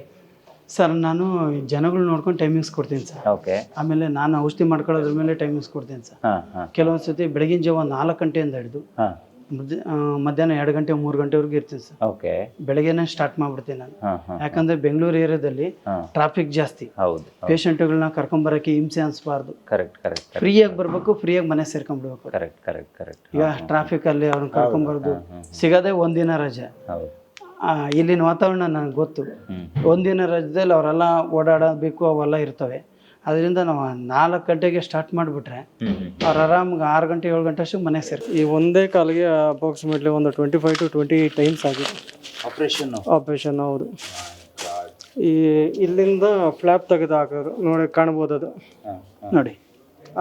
Speaker 3: ಸರ್ ನಾನು ಜನಗಳು ನೋಡ್ಕೊಂಡು ಟೈಮಿಂಗ್ಸ್ ಕೊಡ್ತೀನಿ ಸರ್.
Speaker 2: ಓಕೆ.
Speaker 3: ಆಮೇಲೆ ನಾನು ಔಷಧಿ ಮಾಡ್ಕೊಳ್ಳೋದ್ರ ಮೇಲೆ ಟೈಮಿಂಗ್ಸ್ ಕೊಡ್ತೀನಿ ಸರ್.
Speaker 2: ಹಾಂ ಹಾಂ.
Speaker 3: ಕೆಲವೊಂದು ಸತಿ ಬೆಳಗಿನ ಜಾವ ನಾಲ್ಕು ಗಂಟೆಯಿಂದ ಹಿಡಿದು
Speaker 2: ಹಾಂ.
Speaker 3: ಮಧ್ಯ ಆ, ಮಧ್ಯಾಹ್ನ ಎರಡು ಗಂಟೆ ಮೂರು ಗಂಟೆವರೆಗೂ ಇರ್ತೀನಿ ಸರ್.
Speaker 2: ಓಕೆ
Speaker 3: ಬೆಳಗ್ಗೆನೇ ಸ್ಟಾರ್ಟ್ ಮಾಡ್ಬಿಡ್ತೀನಿ ನಾನು.
Speaker 2: ಯಾಕಂದ್ರೆ ಹಾಂ
Speaker 3: ಯಾಕಂದರೆ ಬೆಂಗಳೂರು ಏರಿಯಾದಲ್ಲಿ
Speaker 2: ಹಾಂ.
Speaker 3: ಟ್ರಾಫಿಕ್ ಜಾಸ್ತಿ.
Speaker 2: ಹೌದು
Speaker 3: ಪೇಷಂಟ್ಗಳನ್ನ ಬರಕ್ಕೆ ಹಿಂಸೆ ಅನಿಸ್ಬಾರ್ದು.
Speaker 2: ಕರೆಕ್ಟ್ ಕರೆಕ್ಟ್ ಕರೆಕ್ಟ್
Speaker 3: ಫ್ರೀಯಾಗಿ ಬರಬೇಕು ಫ್ರೀಯಾಗಿ ಮನೆ ಸೇರ್ಕೊಂಡ್ಬಿಡ್ಬೇಕು
Speaker 2: ಕರೆಕ್ಟ್ ಕರೆಕ್ಟ್ ಕರೆಕ್ಟ್
Speaker 3: ಈಗ ಟ್ರಾಫಿಕಲ್ಲಿ ಅವ್ರನ್ನ ಕರ್ಕೊಂಬರ್ದು ಸಿಗೋದೇ ಒಂದಿನ ರಜೆ.
Speaker 2: ಹೌದು.
Speaker 3: ಆ, ಇಲ್ಲಿನ ವಾತಾವರಣ ನನಗೆ ಗೊತ್ತು.
Speaker 2: ಹ್ಮ್.
Speaker 3: ಒಂದಿನ ರಜದಲ್ಲಿ ಅವರೆಲ್ಲ ಓಡಾಡಬೇಕು ಅವೆಲ್ಲ ಇರ್ತವೆ. ಅದರಿಂದ ನಾವು ನಾಲ್ಕು ಗಂಟೆಗೆ ಸ್ಟಾರ್ಟ್ ಮಾಡಿಬಿಟ್ರೆ ಅವ್ರು ಆರಾಮಾಗಿ ಆರು ಗಂಟೆ ಏಳು ಗಂಟೆ ಅಷ್ಟು ಮನೆಗೆ ಸೇರಿ
Speaker 10: ಈ ಒಂದೇ ಕಾಲಿಗೆ ಅಪ್ರಾಕ್ಸಿಮೇಟ್ಲಿ ಒಂದು twenty five to twenty times ಆಗಿದೆ.
Speaker 2: ಆಪ್ರೇಷನ್
Speaker 10: ಆಪ್ರೇಷನ್ ಹೌದು. ಈ ಇಲ್ಲಿಂದ ಫ್ಲ್ಯಾಪ್ ತೆಗೆದು ಹಾಕೋದು ನೋಡಿ ಕಾಣ್ಬೋದು ಅದು.
Speaker 3: ನೋಡಿ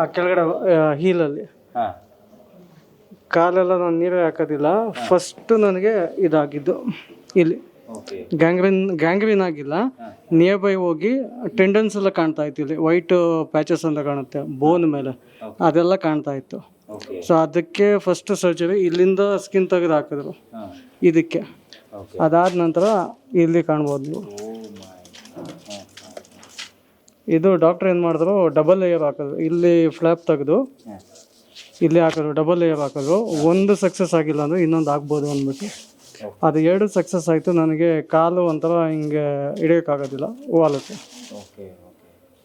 Speaker 10: ಆ ಕೆಳಗಡೆ ಹೀಲಲ್ಲಿ. ಕಾಲೆಲ್ಲ ನಾನು ನೀರೇ ಹಾಕೋದಿಲ್ಲ. ಫಸ್ಟ್ ನನಗೆ ಇದಾಗಿದ್ದು ಇಲ್ಲಿ. ಗ್ಯಾಂಗ್ರಿನ್ ಗ್ಯಾಂಗ್ರೀನ್ ಆಗಿಲ್ಲ. ನಿಯರ್ ಬೈ ಹೋಗಿ ಟೆಂಡನ್ಸ್ ಎಲ್ಲ ಕಾಣ್ತಾ ಇತ್ತು ಇಲ್ಲಿ. ವೈಟ್ ಪ್ಯಾಚಸ್ ಅಂತ ಕಾಣುತ್ತೆ ಬೋನ್ ಮೇಲೆ. ಅದೆಲ್ಲ ಕಾಣ್ತಾ ಇತ್ತು. ಸೊ ಅದಕ್ಕೆ ಫಸ್ಟ್ ಸರ್ಜರಿ ಇಲ್ಲಿಂದ ಸ್ಕಿನ್ ತೆಗೆದು ಹಾಕಿದ್ರು. ಇದಕ್ಕೆ. ಅದಾದ ನಂತರ ಇಲ್ಲಿ ಕಾಣ್ಬೋದು ನೀವು. ಇದು ಡಾಕ್ಟರ್ ಏನು ಮಾಡಿದ್ರು ಡಬಲ್ ಲೇಯರ್ ಹಾಕಿದ್ರು. ಇಲ್ಲಿ ಫ್ಲ್ಯಾಪ್ ತೆಗೆದು ಇಲ್ಲಿ ಹಾಕಿದ್ರು ಡಬಲ್ ಲೇಯರ್ ಹಾಕಿದ್ರು. ಒಂದು ಸಕ್ಸಸ್ ಆಗಿಲ್ಲ ಅಂದರೆ ಇನ್ನೊಂದು ಆಗ್ಬೋದು ಅಂದ್ಬಿಟ್ಟು. ಅದು ಎರಡು ಸಕ್ಸಸ್ ಆಯಿತು. ನನಗೆ ಕಾಲು ಒಂಥರ ಹಿಂಗೆ ಹಿಡಿಯೋಕ್ಕಾಗೋದಿಲ್ಲ ವಾಲುತ್ತೆ
Speaker 2: ಓಕೆ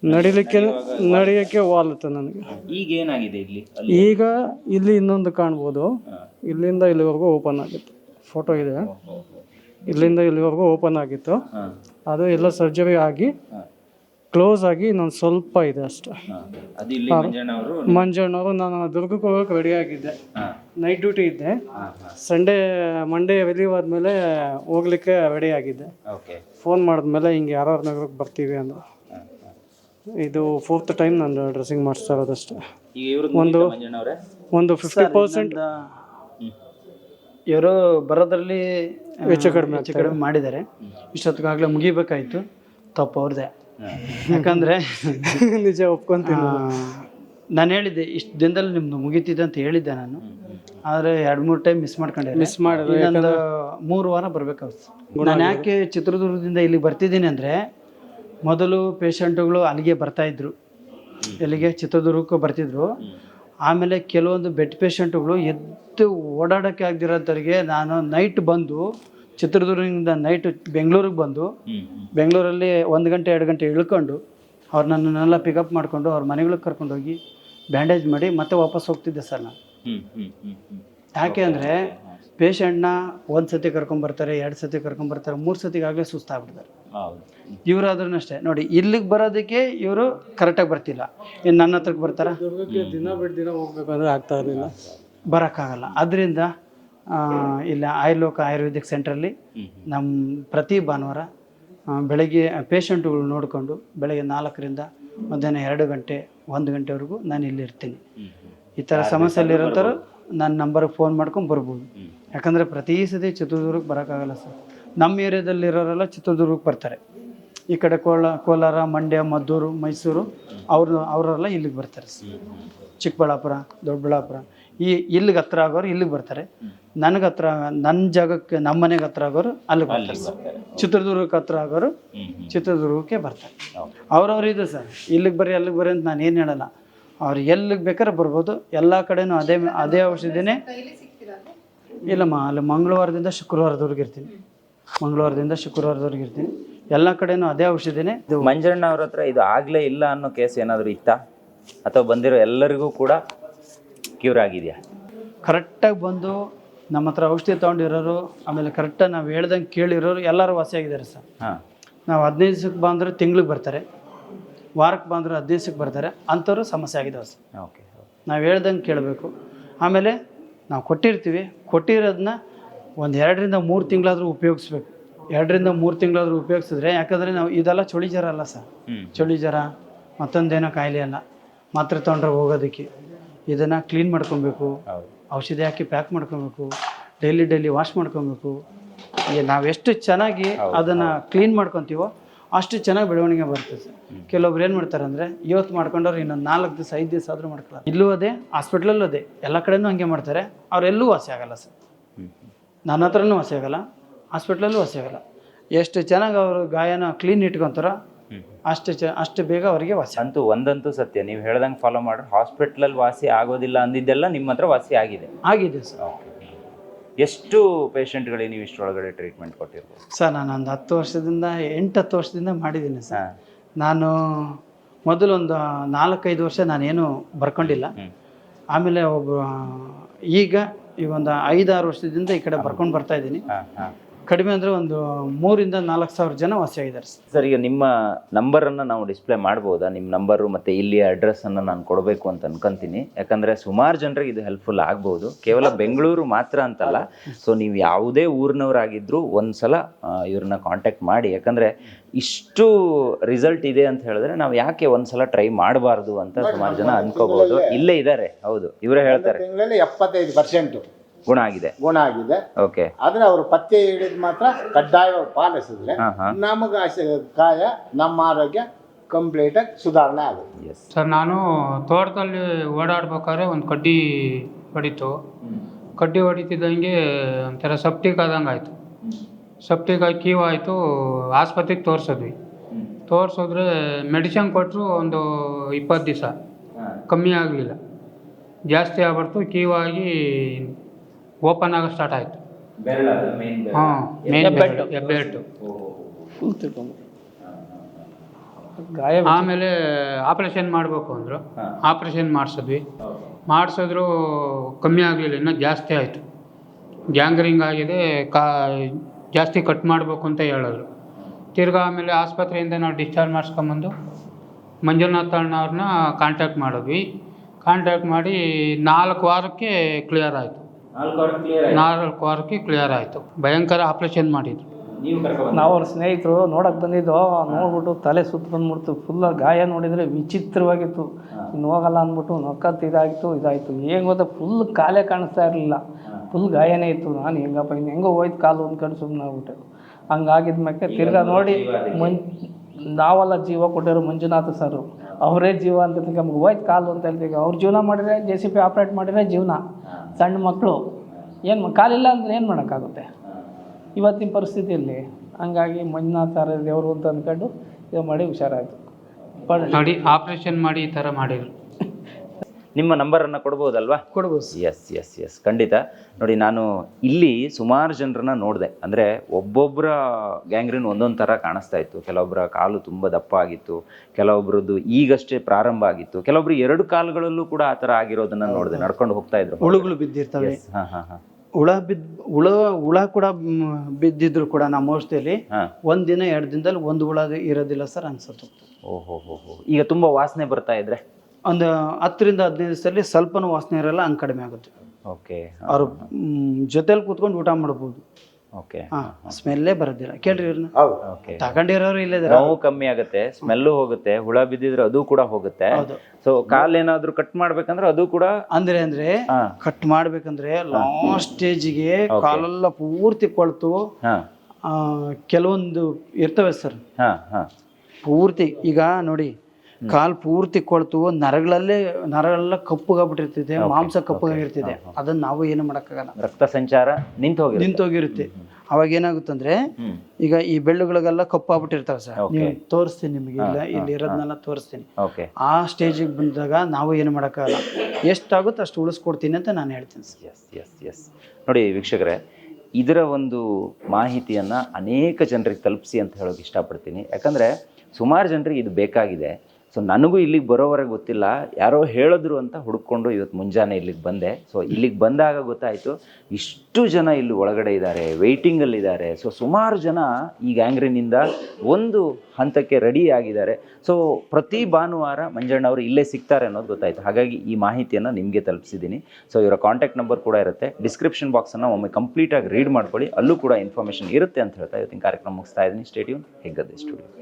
Speaker 10: ನಡಿಲಿಕ್ಕೆ ನಡಿಯೋಕ್ಕೆ ವಾಲುತ್ತೆ ನನಗೆ.
Speaker 2: ಈಗ ಏನಾಗಿದೆ ಇಲ್ಲಿ?
Speaker 10: ಈಗ ಇಲ್ಲಿ ಇನ್ನೊಂದು ಕಾಣ್ಬೋದು. ಇಲ್ಲಿಂದ ಇಲ್ಲಿವರೆಗೂ ಓಪನ್ ಆಗಿತ್ತು. ಫೋಟೋ ಇದೆ. ಇಲ್ಲಿಂದ ಇಲ್ಲಿವರೆಗೂ ಓಪನ್ ಆಗಿತ್ತು. ಅದು ಎಲ್ಲ ಸರ್ಜರಿ ಆಗಿ ಕ್ಲೋಸ್ ಆಗಿ ಇನ್ನೊಂದು ಸ್ವಲ್ಪ ಇದೆ ಅಷ್ಟೇ.
Speaker 2: ಅದು ಇಲ್ಲಿ ಮಂಜಣ್ಣ ಅವರು
Speaker 10: ಮಂಜಣ್ಣವರು ನಾನು ದುರ್ಗಕ್ಕೆ ಹೋಗಕ್ಕೆ ರೆಡಿ ಆಗಿದ್ದೆ. ನೈಟ್ ಡ್ಯೂಟಿ ಇದ್ದೆ. ಸಂಡೇ ಮಂಡೇ ರಿಲೀವ್ ಆದಮೇಲೆ ಹೋಗ್ಲಿಕ್ಕೆ ರೆಡಿ ಆಗಿದ್ದೆ.
Speaker 2: ಓಕೆ
Speaker 10: ಫೋನ್ ಮಾಡಿದ್ಮೇಲೆ ಹಿಂಗೆ ಯಾರ್ಯಾರ ನಗರಕ್ಕೆ ಬರ್ತೀವಿ ಅಂದರು. ಇದು ಫೋರ್ತ್ ಟೈಮ್ ನಾನು ಡ್ರೆಸ್ಸಿಂಗ್ ಮಾಡಿಸ್ತಾ ಇರೋದಷ್ಟೇ.
Speaker 2: ಈಗ ಇವ್ರು
Speaker 10: ಒಂದು ಒಂದು ಫಿಫ್ಟಿ ಪರ್ಸೆಂಟ್
Speaker 3: ಇವರು ಬರೋದ್ರಲ್ಲಿ
Speaker 10: ಹೆಚ್ಚು ಕಡಿಮೆ
Speaker 3: ಹೆಚ್ಚು ಕಡಿಮೆ ಮಾಡಿದ್ದಾರೆ. ಇಷ್ಟೊತ್ತಿಗಾಗಲೇ ಮುಗಿಬೇಕಾಯ್ತು. ತಪ್ಪು ಅವ್ರದ್ದೇ. *laughs* ಯಾಕಂದರೆ
Speaker 10: ನಿಜ ಒಪ್ಕೊಂತೀನಿ.
Speaker 3: ನಾನು ಹೇಳಿದ್ದೆ ಇಷ್ಟು ದಿನದಲ್ಲಿ ನಿಮ್ದು ಮುಗೀತಿದೆ ಅಂತ ಹೇಳಿದ್ದೆ ನಾನು. ಆದರೆ ಎರಡು ಮೂರು ಟೈಮ್ ಮಿಸ್ ಮಾಡ್ಕೊಂಡೆ.
Speaker 10: ಮಿಸ್ ಮಾಡಿದ್ರೆ
Speaker 3: ಇನ್ನೊಂದು ಮೂರು ವಾರ ಬರಬೇಕಾಗುತ್ತೆ. ನಾನು ಯಾಕೆ ಚಿತ್ರದುರ್ಗದಿಂದ ಇಲ್ಲಿಗೆ ಬರ್ತಿದ್ದೀನಿ ಅಂದರೆ ಮೊದಲು ಪೇಷಂಟುಗಳು ಅಲ್ಲಿಗೆ ಬರ್ತಾಯಿದ್ರು ಎಲ್ಲಿಗೆ ಚಿತ್ರದುರ್ಗಕ್ಕೆ ಬರ್ತಿದ್ರು. ಆಮೇಲೆ ಕೆಲವೊಂದು ಬೆಡ್ ಪೇಷಂಟುಗಳು ಎದ್ದು ಓಡಾಡೋಕ್ಕೆ ಆಗದಿರೋಂಥವ್ರಿಗೆ ನಾನು ನೈಟ್ ಬಂದು ಚಿತ್ರದುರ್ಗದಿಂದ ನೈಟ್ ಬೆಂಗಳೂರಿಗೆ ಬಂದು ಬೆಂಗಳೂರಲ್ಲಿ ಒಂದು ಗಂಟೆ ಎರಡು ಗಂಟೆ ಇಳ್ಕೊಂಡು ಅವ್ರು ನನ್ನನ್ನೆಲ್ಲ ಪಿಕಪ್ ಮಾಡಿಕೊಂಡು ಅವ್ರ ಮನೆಗಳಿಗೆ ಕರ್ಕೊಂಡೋಗಿ ಬ್ಯಾಂಡೇಜ್ ಮಾಡಿ ಮತ್ತೆ ವಾಪಸ್ ಹೋಗ್ತಿದ್ದೆ ಸರ್ ನಾನು.
Speaker 2: ಹ್ಮ್ ಹ್ಮ್ ಹ್ಮ್ ಹ್ಮ್.
Speaker 3: ಯಾಕೆ ಅಂದರೆ ಪೇಷಂಟ್ನ ಒಂದು ಸತಿ ಕರ್ಕೊಂಬರ್ತಾರೆ ಎರಡು ಸತಿ ಕರ್ಕೊಂಬರ್ತಾರೆ ಮೂರು ಸತಿಗಾಗಲೇ ಸುಸ್ತಾಗ್ಬಿಡ್ತಾರೆ.
Speaker 2: ಹೌದು.
Speaker 3: ಇವರಾದ್ರೂ ಅಷ್ಟೇ. ನೋಡಿ ಇಲ್ಲಿಗೆ ಬರೋದಕ್ಕೆ ಇವರು ಕರೆಕ್ಟಾಗಿ ಬರ್ತಿಲ್ಲ. ಇನ್ನು ನನ್ನ ಹತ್ರಕ್ಕೆ ಬರ್ತಾರೆ?
Speaker 10: ದುರ್ಗಕ್ಕೆ ದಿನ ಬಿಟ್ಟು ದಿನ ಹೋಗ್ಬೇಕಂದ್ರೆ ಆಗ್ತಾ ಇರಲಿಲ್ಲ.
Speaker 3: ಬರೋಕ್ಕಾಗಲ್ಲ. ಅದರಿಂದ ಇಲ್ಲಿ ಆಯುರ್ಲೋಕ ಆಯುರ್ವೇದಿಕ್ ಸೆಂಟ್ರಲ್ಲಿ ನಮ್ಮ ಪ್ರತಿ ಭಾನುವಾರ ಬೆಳಗ್ಗೆ ಪೇಷಂಟ್ಗಳು ನೋಡಿಕೊಂಡು ಬೆಳಗ್ಗೆ ನಾಲ್ಕರಿಂದ ಮಧ್ಯಾಹ್ನ ಎರಡು ಗಂಟೆ ಒಂದು ಗಂಟೆವರೆಗೂ ನಾನು ಇಲ್ಲಿ ಇರ್ತೀನಿ. ಈ ಥರ ಸಮಸ್ಯೆಯಲ್ಲಿರೋಂಥವ್ರು ನನ್ನ ನಂಬರ್ಗೆ ಫೋನ್ ಮಾಡ್ಕೊಂಡು ಬರ್ಬೋದು. ಯಾಕಂದರೆ ಪ್ರತಿ ಸತಿ ಚಿತ್ರದುರ್ಗಕ್ಕೆ ಬರೋಕ್ಕಾಗಲ್ಲ ಸರ್. ನಮ್ಮ ಏರಿಯಾದಲ್ಲಿರೋರೆಲ್ಲ ಚಿತ್ರದುರ್ಗಕ್ಕೆ ಬರ್ತಾರೆ. ಈ ಕಡೆ ಕೋಲ ಕೋಲಾರ ಮಂಡ್ಯ ಮದ್ದೂರು ಮೈಸೂರು ಅವರು ಅವರೆಲ್ಲ ಇಲ್ಲಿಗೆ ಬರ್ತಾರೆ ಸರ್. ಚಿಕ್ಕಬಳ್ಳಾಪುರ ದೊಡ್ಡಬಳ್ಳಾಪುರ ಈ ಇಲ್ಲಿಗೆ ಹತ್ರ ಆಗೋರು ಇಲ್ಲಿಗೆ ಬರ್ತಾರೆ. ನನಗೆ ಹತ್ರ ನನ್ನ ಜಾಗಕ್ಕೆ ನಮ್ಮ ಮನೆಗೆ ಹತ್ರ ಆಗೋರು ಅಲ್ಲಿಗೆ ಬರ್ತಾರೆ ಸರ್. ಚಿತ್ರದುರ್ಗಕ್ಕೆ ಹತ್ರ ಆಗೋರು ಚಿತ್ರದುರ್ಗಕ್ಕೆ ಬರ್ತಾರೆ. ಅವ್ರವ್ರು ಇದೆ ಸರ್ ಇಲ್ಲಿಗೆ ಬರ್ರಿ ಅಲ್ಲಿಗೆ ಬರ್ರಿ ಅಂತ ನಾನು ಏನು ಹೇಳಲ್ಲ. ಅವ್ರು ಎಲ್ಲಿಗೆ ಬೇಕಾದ್ರೆ ಬರ್ಬೋದು. ಎಲ್ಲ ಕಡೆನೂ ಅದೇ ಅದೇ ಔಷಧಿನೇ ಇಲ್ಲಮ್ಮ ಅಲ್ಲಿ ಮಂಗಳವಾರದಿಂದ ಶುಕ್ರವಾರದವರೆಗೆ ಇರ್ತೀನಿ. ಮಂಗಳವಾರದಿಂದ ಶುಕ್ರವಾರದವರೆಗೆ ಇರ್ತೀನಿ. ಎಲ್ಲ ಕಡೆನೂ ಅದೇ ಔಷಧಿನೇ ಇದು
Speaker 2: ಮಂಜಣ್ಣ ಅವ್ರ ಹತ್ರ ಇದು ಆಗಲೇ ಇಲ್ಲ ಅನ್ನೋ ಕೇಸ್ ಏನಾದರೂ ಇತ್ತಾ? ಅಥವಾ ಬಂದಿರೋ ಎಲ್ಲರಿಗೂ ಕೂಡ ಕ್ಯೂರ್ ಆಗಿದೆಯಾ?
Speaker 3: ಕರೆಕ್ಟಾಗಿ ಬಂದು ನಮ್ಮ ಹತ್ರ ಔಷಧಿ ತೊಗೊಂಡಿರೋರು ಆಮೇಲೆ ಕರೆಕ್ಟಾಗಿ ನಾವು ಹೇಳ್ದಂಗೆ ಕೇಳಿರೋರು ಎಲ್ಲರೂ ವಾಸಿಯಾಗಿದ್ದಾರೆ ಸರ್.
Speaker 2: ಹಾಂ.
Speaker 3: ನಾವು ಹದಿನೈದು ದಿವ್ಸಕ್ಕೆ ಬಂದರೆ ತಿಂಗ್ಳಿಗೆ ಬರ್ತಾರೆ. ವಾರಕ್ಕೆ ಬಂದರೆ ಹದಿನೈದು ದಿವ್ಸಕ್ಕೆ ಬರ್ತಾರೆ. ಅಂಥವ್ರು ಸಮಸ್ಯೆ ಆಗಿದೆ ಸರ್.
Speaker 2: ಓಕೆ
Speaker 3: ನಾವು ಹೇಳ್ದಂಗೆ ಕೇಳಬೇಕು. ಆಮೇಲೆ ನಾವು ಕೊಟ್ಟಿರ್ತೀವಿ. ಕೊಟ್ಟಿರೋದನ್ನ ಒಂದು ಎರಡರಿಂದ ಮೂರು ತಿಂಗಳಾದರೂ ಉಪಯೋಗಿಸ್ಬೇಕು. ಎರಡರಿಂದ ಮೂರು ತಿಂಗಳಾದರೂ ಉಪಯೋಗಿಸಿದ್ರೆ ಯಾಕಂದರೆ ನಾವು ಇದೆಲ್ಲ ಚಳಿ ಜ್ವರ ಅಲ್ಲ ಸರ್. ಚಳಿ ಜ್ವರ ಮತ್ತೊಂದೇನೋ ಕಾಯಿಲೆ ಅಲ್ಲ ಮಾತ್ರೆ ತೊಗೊಂಡ್ರೆ ಹೋಗೋದಕ್ಕೆ. ಇದನ್ನು ಕ್ಲೀನ್ ಮಾಡ್ಕೊಬೇಕು ಔಷಧಿ ಹಾಕಿ ಪ್ಯಾಕ್ ಮಾಡ್ಕೊಬೇಕು ಡೈಲಿ ಡೈಲಿ ವಾಶ್ ಮಾಡ್ಕೊಬೇಕು. ನಾವು ನಾವೆಷ್ಟು ಚೆನ್ನಾಗಿ ಅದನ್ನು ಕ್ಲೀನ್ ಮಾಡ್ಕೊತೀವೋ ಅಷ್ಟು ಚೆನ್ನಾಗಿ ಬೆಳವಣಿಗೆ ಬರ್ತದೆ ಸರ್. ಕೆಲವೊಬ್ರು ಏನು ಮಾಡ್ತಾರೆ ಅಂದರೆ ಇವತ್ತು ಮಾಡ್ಕೊಂಡವ್ರು ಇನ್ನೊಂದು ನಾಲ್ಕು ದಿವಸ ಐದು ದಿವಸ ಆದರೂ ಮಾಡ್ಕೊಳ್ಳೋದು ಇಲ್ಲೂ ಅದೇ ಹಾಸ್ಪಿಟ್ಲಲ್ಲೂ ಅದೇ. ಎಲ್ಲ ಕಡೆನೂ ಹಂಗೆ ಮಾಡ್ತಾರೆ. ಅವರೆಲ್ಲೂ ವಾಸಿ ಆಗಲ್ಲ ಸರ್. ನನ್ನ ಹತ್ರನೂ ವಾಸಿ ಆಗಲ್ಲ ಹಾಸ್ಪಿಟ್ಲಲ್ಲೂ ವಾಸಿ ಆಗಲ್ಲ. ಎಷ್ಟು ಚೆನ್ನಾಗಿ ಅವರು ಗಾಯನ ಕ್ಲೀನ್ ಇಟ್ಕೊತಾರೋ ಅಷ್ಟು ಚ ಅಷ್ಟು ಬೇಗ ಅವರಿಗೆ ವಾಸಿ.
Speaker 2: ಅಂತೂ ಒಂದಂತೂ ಸತ್ಯ. ನೀವು ಹೇಳ್ದಂಗೆ ಫಾಲೋ ಮಾಡ್ರೆ ಹಾಸ್ಪಿಟ್ಲಲ್ಲಿ ವಾಸಿ ಆಗೋದಿಲ್ಲ ಅಂದಿದ್ದೆಲ್ಲ ನಿಮ್ಮ ಹತ್ರ ವಾಸಿ ಆಗಿದೆ.
Speaker 3: ಆಗಿದೆ ಸರ್.
Speaker 2: ಎಷ್ಟು ಪೇಷಂಟ್ಗಳಿಗೆ ನೀವು ಇಷ್ಟರೊಳಗಡೆ ಟ್ರೀಟ್ಮೆಂಟ್ ಕೊಟ್ಟಿರ್ಬೋದು?
Speaker 3: ಸರ್ ನಾನು ಒಂದು ಹತ್ತು ವರ್ಷದಿಂದ ಎಂಟು ಹತ್ತು ವರ್ಷದಿಂದ ಮಾಡಿದ್ದೀನಿ ಸರ್. ನಾನು ಮೊದಲೊಂದು ಒಂದು ನಾಲ್ಕೈದು ವರ್ಷ ನಾನೇನು ಬರ್ಕೊಂಡಿಲ್ಲ. ಆಮೇಲೆ ಒಬ್ಬ ಈಗ ಈ ಒಂದು ಐದಾರು ವರ್ಷದಿಂದ ಈ ಕಡೆ ಬರ್ಕೊಂಡು ಬರ್ತಾ ಇದ್ದೀನಿ. ಕಡಿಮೆ ಅಂದರೆ ಒಂದು ಮೂರಿಂದ ನಾಲ್ಕು ಸಾವಿರ ಜನ ವಾಸಿಯಾಗಿದ್ದಾರೆ ಸರ್.
Speaker 2: ಸರ್ ಈಗ ನಿಮ್ಮ ನಂಬರನ್ನು ನಾವು ಡಿಸ್ಪ್ಲೇ ಮಾಡ್ಬೋದಾ? ನಿಮ್ಮ ನಂಬರು ಮತ್ತು ಇಲ್ಲಿಯ ಅಡ್ರೆಸ್ಸನ್ನು ನಾನು ಕೊಡಬೇಕು ಅಂತ ಅನ್ಕೊಂತೀನಿ. ಯಾಕಂದರೆ ಸುಮಾರು ಜನರಿಗೆ ಇದು ಹೆಲ್ಪ್ಫುಲ್ ಆಗ್ಬೋದು. ಕೇವಲ ಬೆಂಗಳೂರು ಮಾತ್ರ ಅಂತಲ್ಲ. ಸೊ ನೀವು ಯಾವುದೇ ಊರಿನವರಾಗಿದ್ದರೂ ಒಂದು ಸಲ ಇವ್ರನ್ನ ಕಾಂಟ್ಯಾಕ್ಟ್ ಮಾಡಿ. ಯಾಕಂದರೆ ಇಷ್ಟು ರಿಸಲ್ಟ್ ಇದೆ ಅಂತ ಹೇಳಿದ್ರೆ ನಾವು ಯಾಕೆ ಒಂದು ಸಲ ಟ್ರೈ ಮಾಡಬಾರ್ದು ಅಂತ ಸುಮಾರು ಜನ ಅನ್ಕೋಬಹುದು ಇಲ್ಲೇ ಇದ್ದಾರೆ ಹೌದು. ಇವರೇ ಹೇಳ್ತಾರೆ.
Speaker 1: ಎಪ್ಪತ್ತೈದು ಪರ್ಸೆಂಟ್
Speaker 2: ಗುಣ ಆಗಿದೆ.
Speaker 1: ಗುಣ ಆಗಿದೆ.
Speaker 2: ಓಕೆ.
Speaker 1: ಆದ್ರೆ ಅವರು ಪತ್ತೆ ಹಿಡಿದ್ ಮಾತ್ರ ಕಡ್ಡಾಯವಾಗಿ ಪಾಲಿಸಿದ್ರೆ
Speaker 2: ನಮಗ ಹಾಂ.
Speaker 1: ನಮಗೆ ಕಾಯ ನಮ್ಮ ಆರೋಗ್ಯ ಕಂಪ್ಲೀಟ್ ಆಗಿ ಸುಧಾರಣೆ ಆಗುತ್ತೆ.
Speaker 2: ಎಸ್
Speaker 6: ಸರ್ ನಾನು ತೋಟದಲ್ಲಿ ಓಡಾಡ್ಬೇಕಾದ್ರೆ ಒಂದು ಕಡ್ಡಿ ಹೊಡಿತು. ಕಡ್ಡಿ ಹೊಡಿತಿದ್ದಂಗೆ ಒಂಥರ ಸಪ್ಟಿಕ್ ಆದಂಗೆ ಆಯಿತು. ಸಪ್ಟಿಕ್ ಆಗಿ ಕೀವು ಆಯಿತು ಆಸ್ಪತ್ರೆಗೆ ತೋರಿಸಿದ್ವಿ. ತೋರಿಸಿದ್ರೆ ಮೆಡಿಸಿನ್ ಕೊಟ್ಟರು ಒಂದು ಇಪ್ಪತ್ತು ದಿವಸ. ಕಮ್ಮಿ ಆಗಲಿಲ್ಲ. ಜಾಸ್ತಿ ಆಗ್ಬಿಡ್ತು ಕೀವಾಗಿ ಓಪನ್ ಆಗೋ ಸ್ಟಾರ್ಟ್ ಆಯಿತು. ಹಾಂ ಮೇನ್ ಹೆಬ್ಬೆಟ್ಟು
Speaker 11: ಫುಲ್ ತಿಳ್ಕೊಂಬ ಗಾಯ
Speaker 6: ಆಮೇಲೆ ಆಪ್ರೇಷನ್ ಮಾಡಬೇಕು ಅಂದರು. ಆಪ್ರೇಷನ್ ಮಾಡಿಸಿದ್ವಿ. ಮಾಡಿಸಿದ್ರು ಕಮ್ಮಿ ಆಗಲಿಲ್ಲ ಇನ್ನೂ ಜಾಸ್ತಿ ಆಯಿತು. ಗ್ಯಾಂಗ್ರಿಂಗ್ ಆಗಿದೆ ಕಾ ಜಾಸ್ತಿ ಕಟ್ ಮಾಡಬೇಕು ಅಂತ ಹೇಳಿದ್ರು ತಿರ್ಗಾ ಆಮೇಲೆ ಆಸ್ಪತ್ರೆಯಿಂದ ನಾವು ಡಿಸ್ಚಾರ್ಜ್ ಮಾಡಿಸ್ಕೊಂಬಂದು ಮಂಜುನಾಥ್ ಅಣ್ಣವ್ರನ್ನ ಕಾಂಟ್ಯಾಕ್ಟ್ ಮಾಡಿದ್ವಿ. ಕಾಂಟ್ಯಾಕ್ಟ್ ಮಾಡಿ ನಾಲ್ಕು ವಾರಕ್ಕೆ ಕ್ಲಿಯರ್ ಆಯಿತು. ನಾಲ್ಕು ವಾರಕ್ಕೆ ಕ್ಲಿಯರ್ ಆಯಿತು. ಭಯಂಕರ ಆಪ್ರೇಷನ್ ಮಾಡಿದ್ರು.
Speaker 11: ನಾವು ಅವ್ರ ಸ್ನೇಹಿತರು ನೋಡಕ್ ಬಂದಿದ್ದು ನೋಡ್ಬಿಟ್ಟು ತಲೆ ಸುತ್ತ ಬಂದ್ಬಿಡ್ತು. ಫುಲ್ ಗಾಯ ನೋಡಿದ್ರೆ ವಿಚಿತ್ರವಾಗಿತ್ತು. ಇನ್ನು ಹೋಗಲ್ಲ ಅಂದ್ಬಿಟ್ಟು ನೊಕ್ಕತ್ತು ಇದಾಯಿತು ಇದಾಯ್ತು. ಏನು ಗೊತ್ತಾ ಫುಲ್ ಕಾಲೇ ಕಾಣಿಸ್ತಾ ಇರಲಿಲ್ಲ. ಫುಲ್ ಗಾಯನೇ ಇತ್ತು. ನಾನು ಹೆಂಗಪ್ಪ ಇನ್ನು ಹೆಂಗೋ ಹೋಯ್ತು ಕಾಲು ಅಂದ್ಕೊಂಡು ಸುಮ್ಮನೆ ಆಗ್ಬಿಟ್ಟೆ. ಹಂಗಾಗಿದ್ಮೇಲೆ ತಿರ್ಗಾ ನೋಡಿ ಮಂ ನಾವೆಲ್ಲ ಜೀವ ಕೊಟ್ಟಿರೋ ಮಂಜುನಾಥ ಸರ್ ಅವರೇ ಜೀವ ಅಂತ ನಮ್ಗೆ ಹೋಯ್ತು ಕಾಲು ಅಂತ ಹೇಳ್ತೀವಿ ಅವ್ರು ಜೀವನ ಮಾಡಿದ್ರೆ ಜೆ ಸಿ ಪಿ ಆಪ್ರೇಟ್ ಮಾಡಿದ್ರೆ ಜೀವನ. ಸಣ್ಣ ಮಕ್ಕಳು ಏನು ಕಾಲಿಲ್ಲ ಅಂದ್ರೆ ಏನು ಮಾಡೋಕ್ಕಾಗುತ್ತೆ? ಇವತ್ತಿನ ಪರಿಸ್ಥಿತಿಯಲ್ಲಿ ಹಂಗಾಗಿ ಮಂಜುನಾಥ್ ದೇವರು ಅಂತ ಅಂದ್ಕೊಂಡು ಇದು ಮಾಡಿ ಹುಷಾರಾಯಿತು.
Speaker 6: ನೋಡಿ ಆಪ್ರೇಷನ್ ಮಾಡಿ ಈ ಥರ ಮಾಡಿದ್ರು.
Speaker 2: ನಿಮ್ಮ ನಂಬರನ್ನು ಕೊಡ್ಬೋದಲ್ವಾ?
Speaker 3: ಕೊಡ್ಬೋದು
Speaker 2: ಎಸ್ ಎಸ್ ಎಸ್ ಖಂಡಿತ. ನೋಡಿ ನಾನು ಇಲ್ಲಿ ಸುಮಾರು ಜನರನ್ನ ನೋಡಿದೆ. ಅಂದರೆ ಒಬ್ಬೊಬ್ಬರ ಗ್ಯಾಂಗ್ರಿನ್ ಒಂದೊಂದು ಥರ ಕಾಣಿಸ್ತಾ ಇತ್ತು. ಕೆಲವೊಬ್ಬರ ಕಾಲು ತುಂಬ ದಪ್ಪ ಆಗಿತ್ತು. ಕೆಲವೊಬ್ಬರದ್ದು ಈಗಷ್ಟೇ ಪ್ರಾರಂಭ ಆಗಿತ್ತು. ಕೆಲವೊಬ್ರು ಎರಡು ಕಾಲುಗಳಲ್ಲೂ ಕೂಡ ಆ ಥರ ಆಗಿರೋದನ್ನ ನೋಡಿದೆ. ನಡ್ಕೊಂಡು ಹೋಗ್ತಾ ಇದ್ರು
Speaker 3: ಹುಳುಗಳು ಬಿದ್ದಿರ್ತವೆ.
Speaker 2: ಹಾಂ ಹಾಂ ಹಾಂ.
Speaker 3: ಹುಳ ಬಿದ್ ಹುಳ ಹುಳ ಕೂಡ ಬಿದ್ದಿದ್ರು ಕೂಡ ನಮ್ಮ ಔಷಧಿಯಲ್ಲಿ
Speaker 2: ಒಂದಿನ
Speaker 3: ಒಂದ್ ದಿನ ಎರಡು ದಿನದಲ್ಲಿ ಒಂದು ಹುಳ ಇರೋದಿಲ್ಲ ಸರ್ ಅನ್ಸುತ್ತೆ.
Speaker 2: ಓಹೋ ಈಗ ತುಂಬ ವಾಸನೆ ಬರ್ತಾ ಇದ್ರೆ?
Speaker 3: ಒಂದು ಹತ್ತರಿಂದ ಹದಿನೈದು ದಿವಸದಲ್ಲಿ ಸ್ವಲ್ಪನೂ ವಾಸನೆ ಇರಲ್ಲ ಹಂಗೆ ಕಡಿಮೆ ಆಗುತ್ತೆ.
Speaker 2: ಓಕೆ
Speaker 3: ಅವರು ಜೊತೆಲಿ ಕೂತ್ಕೊಂಡು ಊಟ ಮಾಡ್ಬೋದು.
Speaker 2: ಓಕೆ
Speaker 3: ಹಾ ಸ್ಮೆಲ್ಲೇ ಬರೋದಿಲ್ಲ. ಕೇಳ್ರಿ ಇವ್ರನ್ನ.
Speaker 1: ಹೌದು.
Speaker 2: ಓಕೆ
Speaker 3: ತಗೊಂಡಿರೋರು ಇಲ್ಲದಿರ
Speaker 2: ನೋವು ಕಮ್ಮಿ ಆಗುತ್ತೆ ಸ್ಮೆಲ್ಲು ಹೋಗುತ್ತೆ ಹುಳ ಬಿದ್ದಿದ್ರೆ ಅದು ಕೂಡ ಹೋಗುತ್ತೆ.
Speaker 3: ಹೌದು.
Speaker 2: ಕಾಲ್ ಏನಾದರೂ ಕಟ್ ಮಾಡ್ಬೇಕಂದ್ರೆ ಅದು ಕೂಡ
Speaker 3: ಅಂದ್ರೆ ಅಂದ್ರೆ
Speaker 2: ಹಾ.
Speaker 3: ಕಟ್ ಮಾಡ್ಬೇಕಂದ್ರೆ ಲಾಸ್ಟ್ ಸ್ಟೇಜಿಗೆ ಕಾಲೆಲ್ಲ ಪೂರ್ತಿ ಕೊಳ್ತು.
Speaker 2: ಹಾ.
Speaker 3: ಆ, ಕೆಲವೊಂದು ಇರ್ತವೆ ಸರ್.
Speaker 2: ಹಾ ಹಾ.
Speaker 3: ಪೂರ್ತಿ. ಈಗ ನೋಡಿ ಕಾಲ್ ಪೂರ್ತಿ ಕೊಳ್ತು ನರಗಳಲ್ಲೇ ನರಗಳೆಲ್ಲ ಕಪ್ಪುಗಾಗ್ಬಿಟ್ಟಿರ್ತದೆ ಮಾಂಸ ಕಪ್ಪುಗಾಗಿರ್ತದೆ ಅದನ್ನ ನಾವು ಏನು ಮಾಡಕ್ಕಾಗಲ್ಲ.
Speaker 2: ರಕ್ತ ಸಂಚಾರ ನಿಂತೋಗಿ
Speaker 3: ನಿಂತೋಗಿರುತ್ತೆ. ಅವಾಗ ಏನಾಗುತ್ತಂದ್ರೆ ಈಗ ಈ ಬೆಳ್ಳುಗಳಿಗೆಲ್ಲ ಕಪ್ಪಾಗ್ಬಿಟ್ಟಿರ್ತಾವೆ ಸರ್. ನೀವು ತೋರಿಸ್ತೀನಿ ನಿಮಗೆ ಇಲ್ಲ ಇಲ್ಲಿ ಇರೋದನ್ನೆಲ್ಲ ತೋರಿಸ್ತೀನಿ. ಆ ಸ್ಟೇಜಿಗೆ ಬಂದಾಗ ನಾವು ಏನು ಮಾಡೋಕ್ಕಾಗಲ್ಲ. ಎಷ್ಟಾಗುತ್ತೋ ಅಷ್ಟು ಉಳಿಸ್ಕೊಡ್ತೀನಿ ಅಂತ ನಾನು ಹೇಳ್ತೀನಿ ಸರ್.
Speaker 2: ಎಸ್ ಎಸ್ ಎಸ್ ನೋಡಿ ವೀಕ್ಷಕರೇ ಇದರ ಒಂದು ಮಾಹಿತಿಯನ್ನು ಅನೇಕ ಜನರಿಗೆ ತಲುಪಿಸಿ ಅಂತ ಹೇಳೋಕೆ ಇಷ್ಟಪಡ್ತೀನಿ. ಯಾಕಂದರೆ ಸುಮಾರು ಜನರಿಗೆ ಇದು ಬೇಕಾಗಿದೆ. ಸೊ ನನಗೂ ಇಲ್ಲಿಗೆ ಬರೋವರೆಗೆ ಗೊತ್ತಿಲ್ಲ. ಯಾರೋ ಹೇಳಿದ್ರು ಅಂತ ಹುಡ್ಕೊಂಡು ಇವತ್ತು ಮುಂಜಾನೆ ಇಲ್ಲಿಗೆ ಬಂದೆ. ಸೊ ಇಲ್ಲಿಗೆ ಬಂದಾಗ ಗೊತ್ತಾಯಿತು, ಇಷ್ಟು ಜನ ಇಲ್ಲಿ ಒಳಗಡೆ ಇದ್ದಾರೆ ವೆಯ್ಟಿಂಗಲ್ಲಿದ್ದಾರೆ ಸೊ ಸುಮಾರು ಜನ ಈ ಗ್ಯಾಂಗ್ರಿನಿಂದ ಒಂದು ಹಂತಕ್ಕೆ ರೆಡಿ ಆಗಿದ್ದಾರೆ. ಸೊ ಪ್ರತಿ ಭಾನುವಾರ ಮಂಜಣ್ಣವರು ಇಲ್ಲೇ ಸಿಗ್ತಾರೆ ಅನ್ನೋದು ಗೊತ್ತಾಯಿತು. ಹಾಗಾಗಿ ಈ ಮಾಹಿತಿಯನ್ನು ನಿಮಗೆ ತಲುಪಿಸಿದ್ದೀನಿ ಸೊ ಇವರ ಕಾಂಟ್ಯಾಕ್ಟ್ ನಂಬರ್ ಕೂಡ ಇರುತ್ತೆ. ಡಿಸ್ಕ್ರಿಪ್ಷನ್ ಬಾಕ್ಸನ್ನು ಒಮ್ಮೆ ಕಂಪ್ಲೀಟಾಗಿ ರೀಡ್ ಮಾಡ್ಕೊಳ್ಳಿ. ಅಲ್ಲೂ ಕೂಡ ಇನ್ಫಾರ್ಮೇಷನ್ ಇರುತ್ತೆ ಅಂತ ಹೇಳ್ತಾ ಇವತ್ತಿನ ಕಾರ್ಯಕ್ರಮ ಮುಗಿಸ್ತಾ ಇದ್ದೀನಿ. Stadium Heggadde studio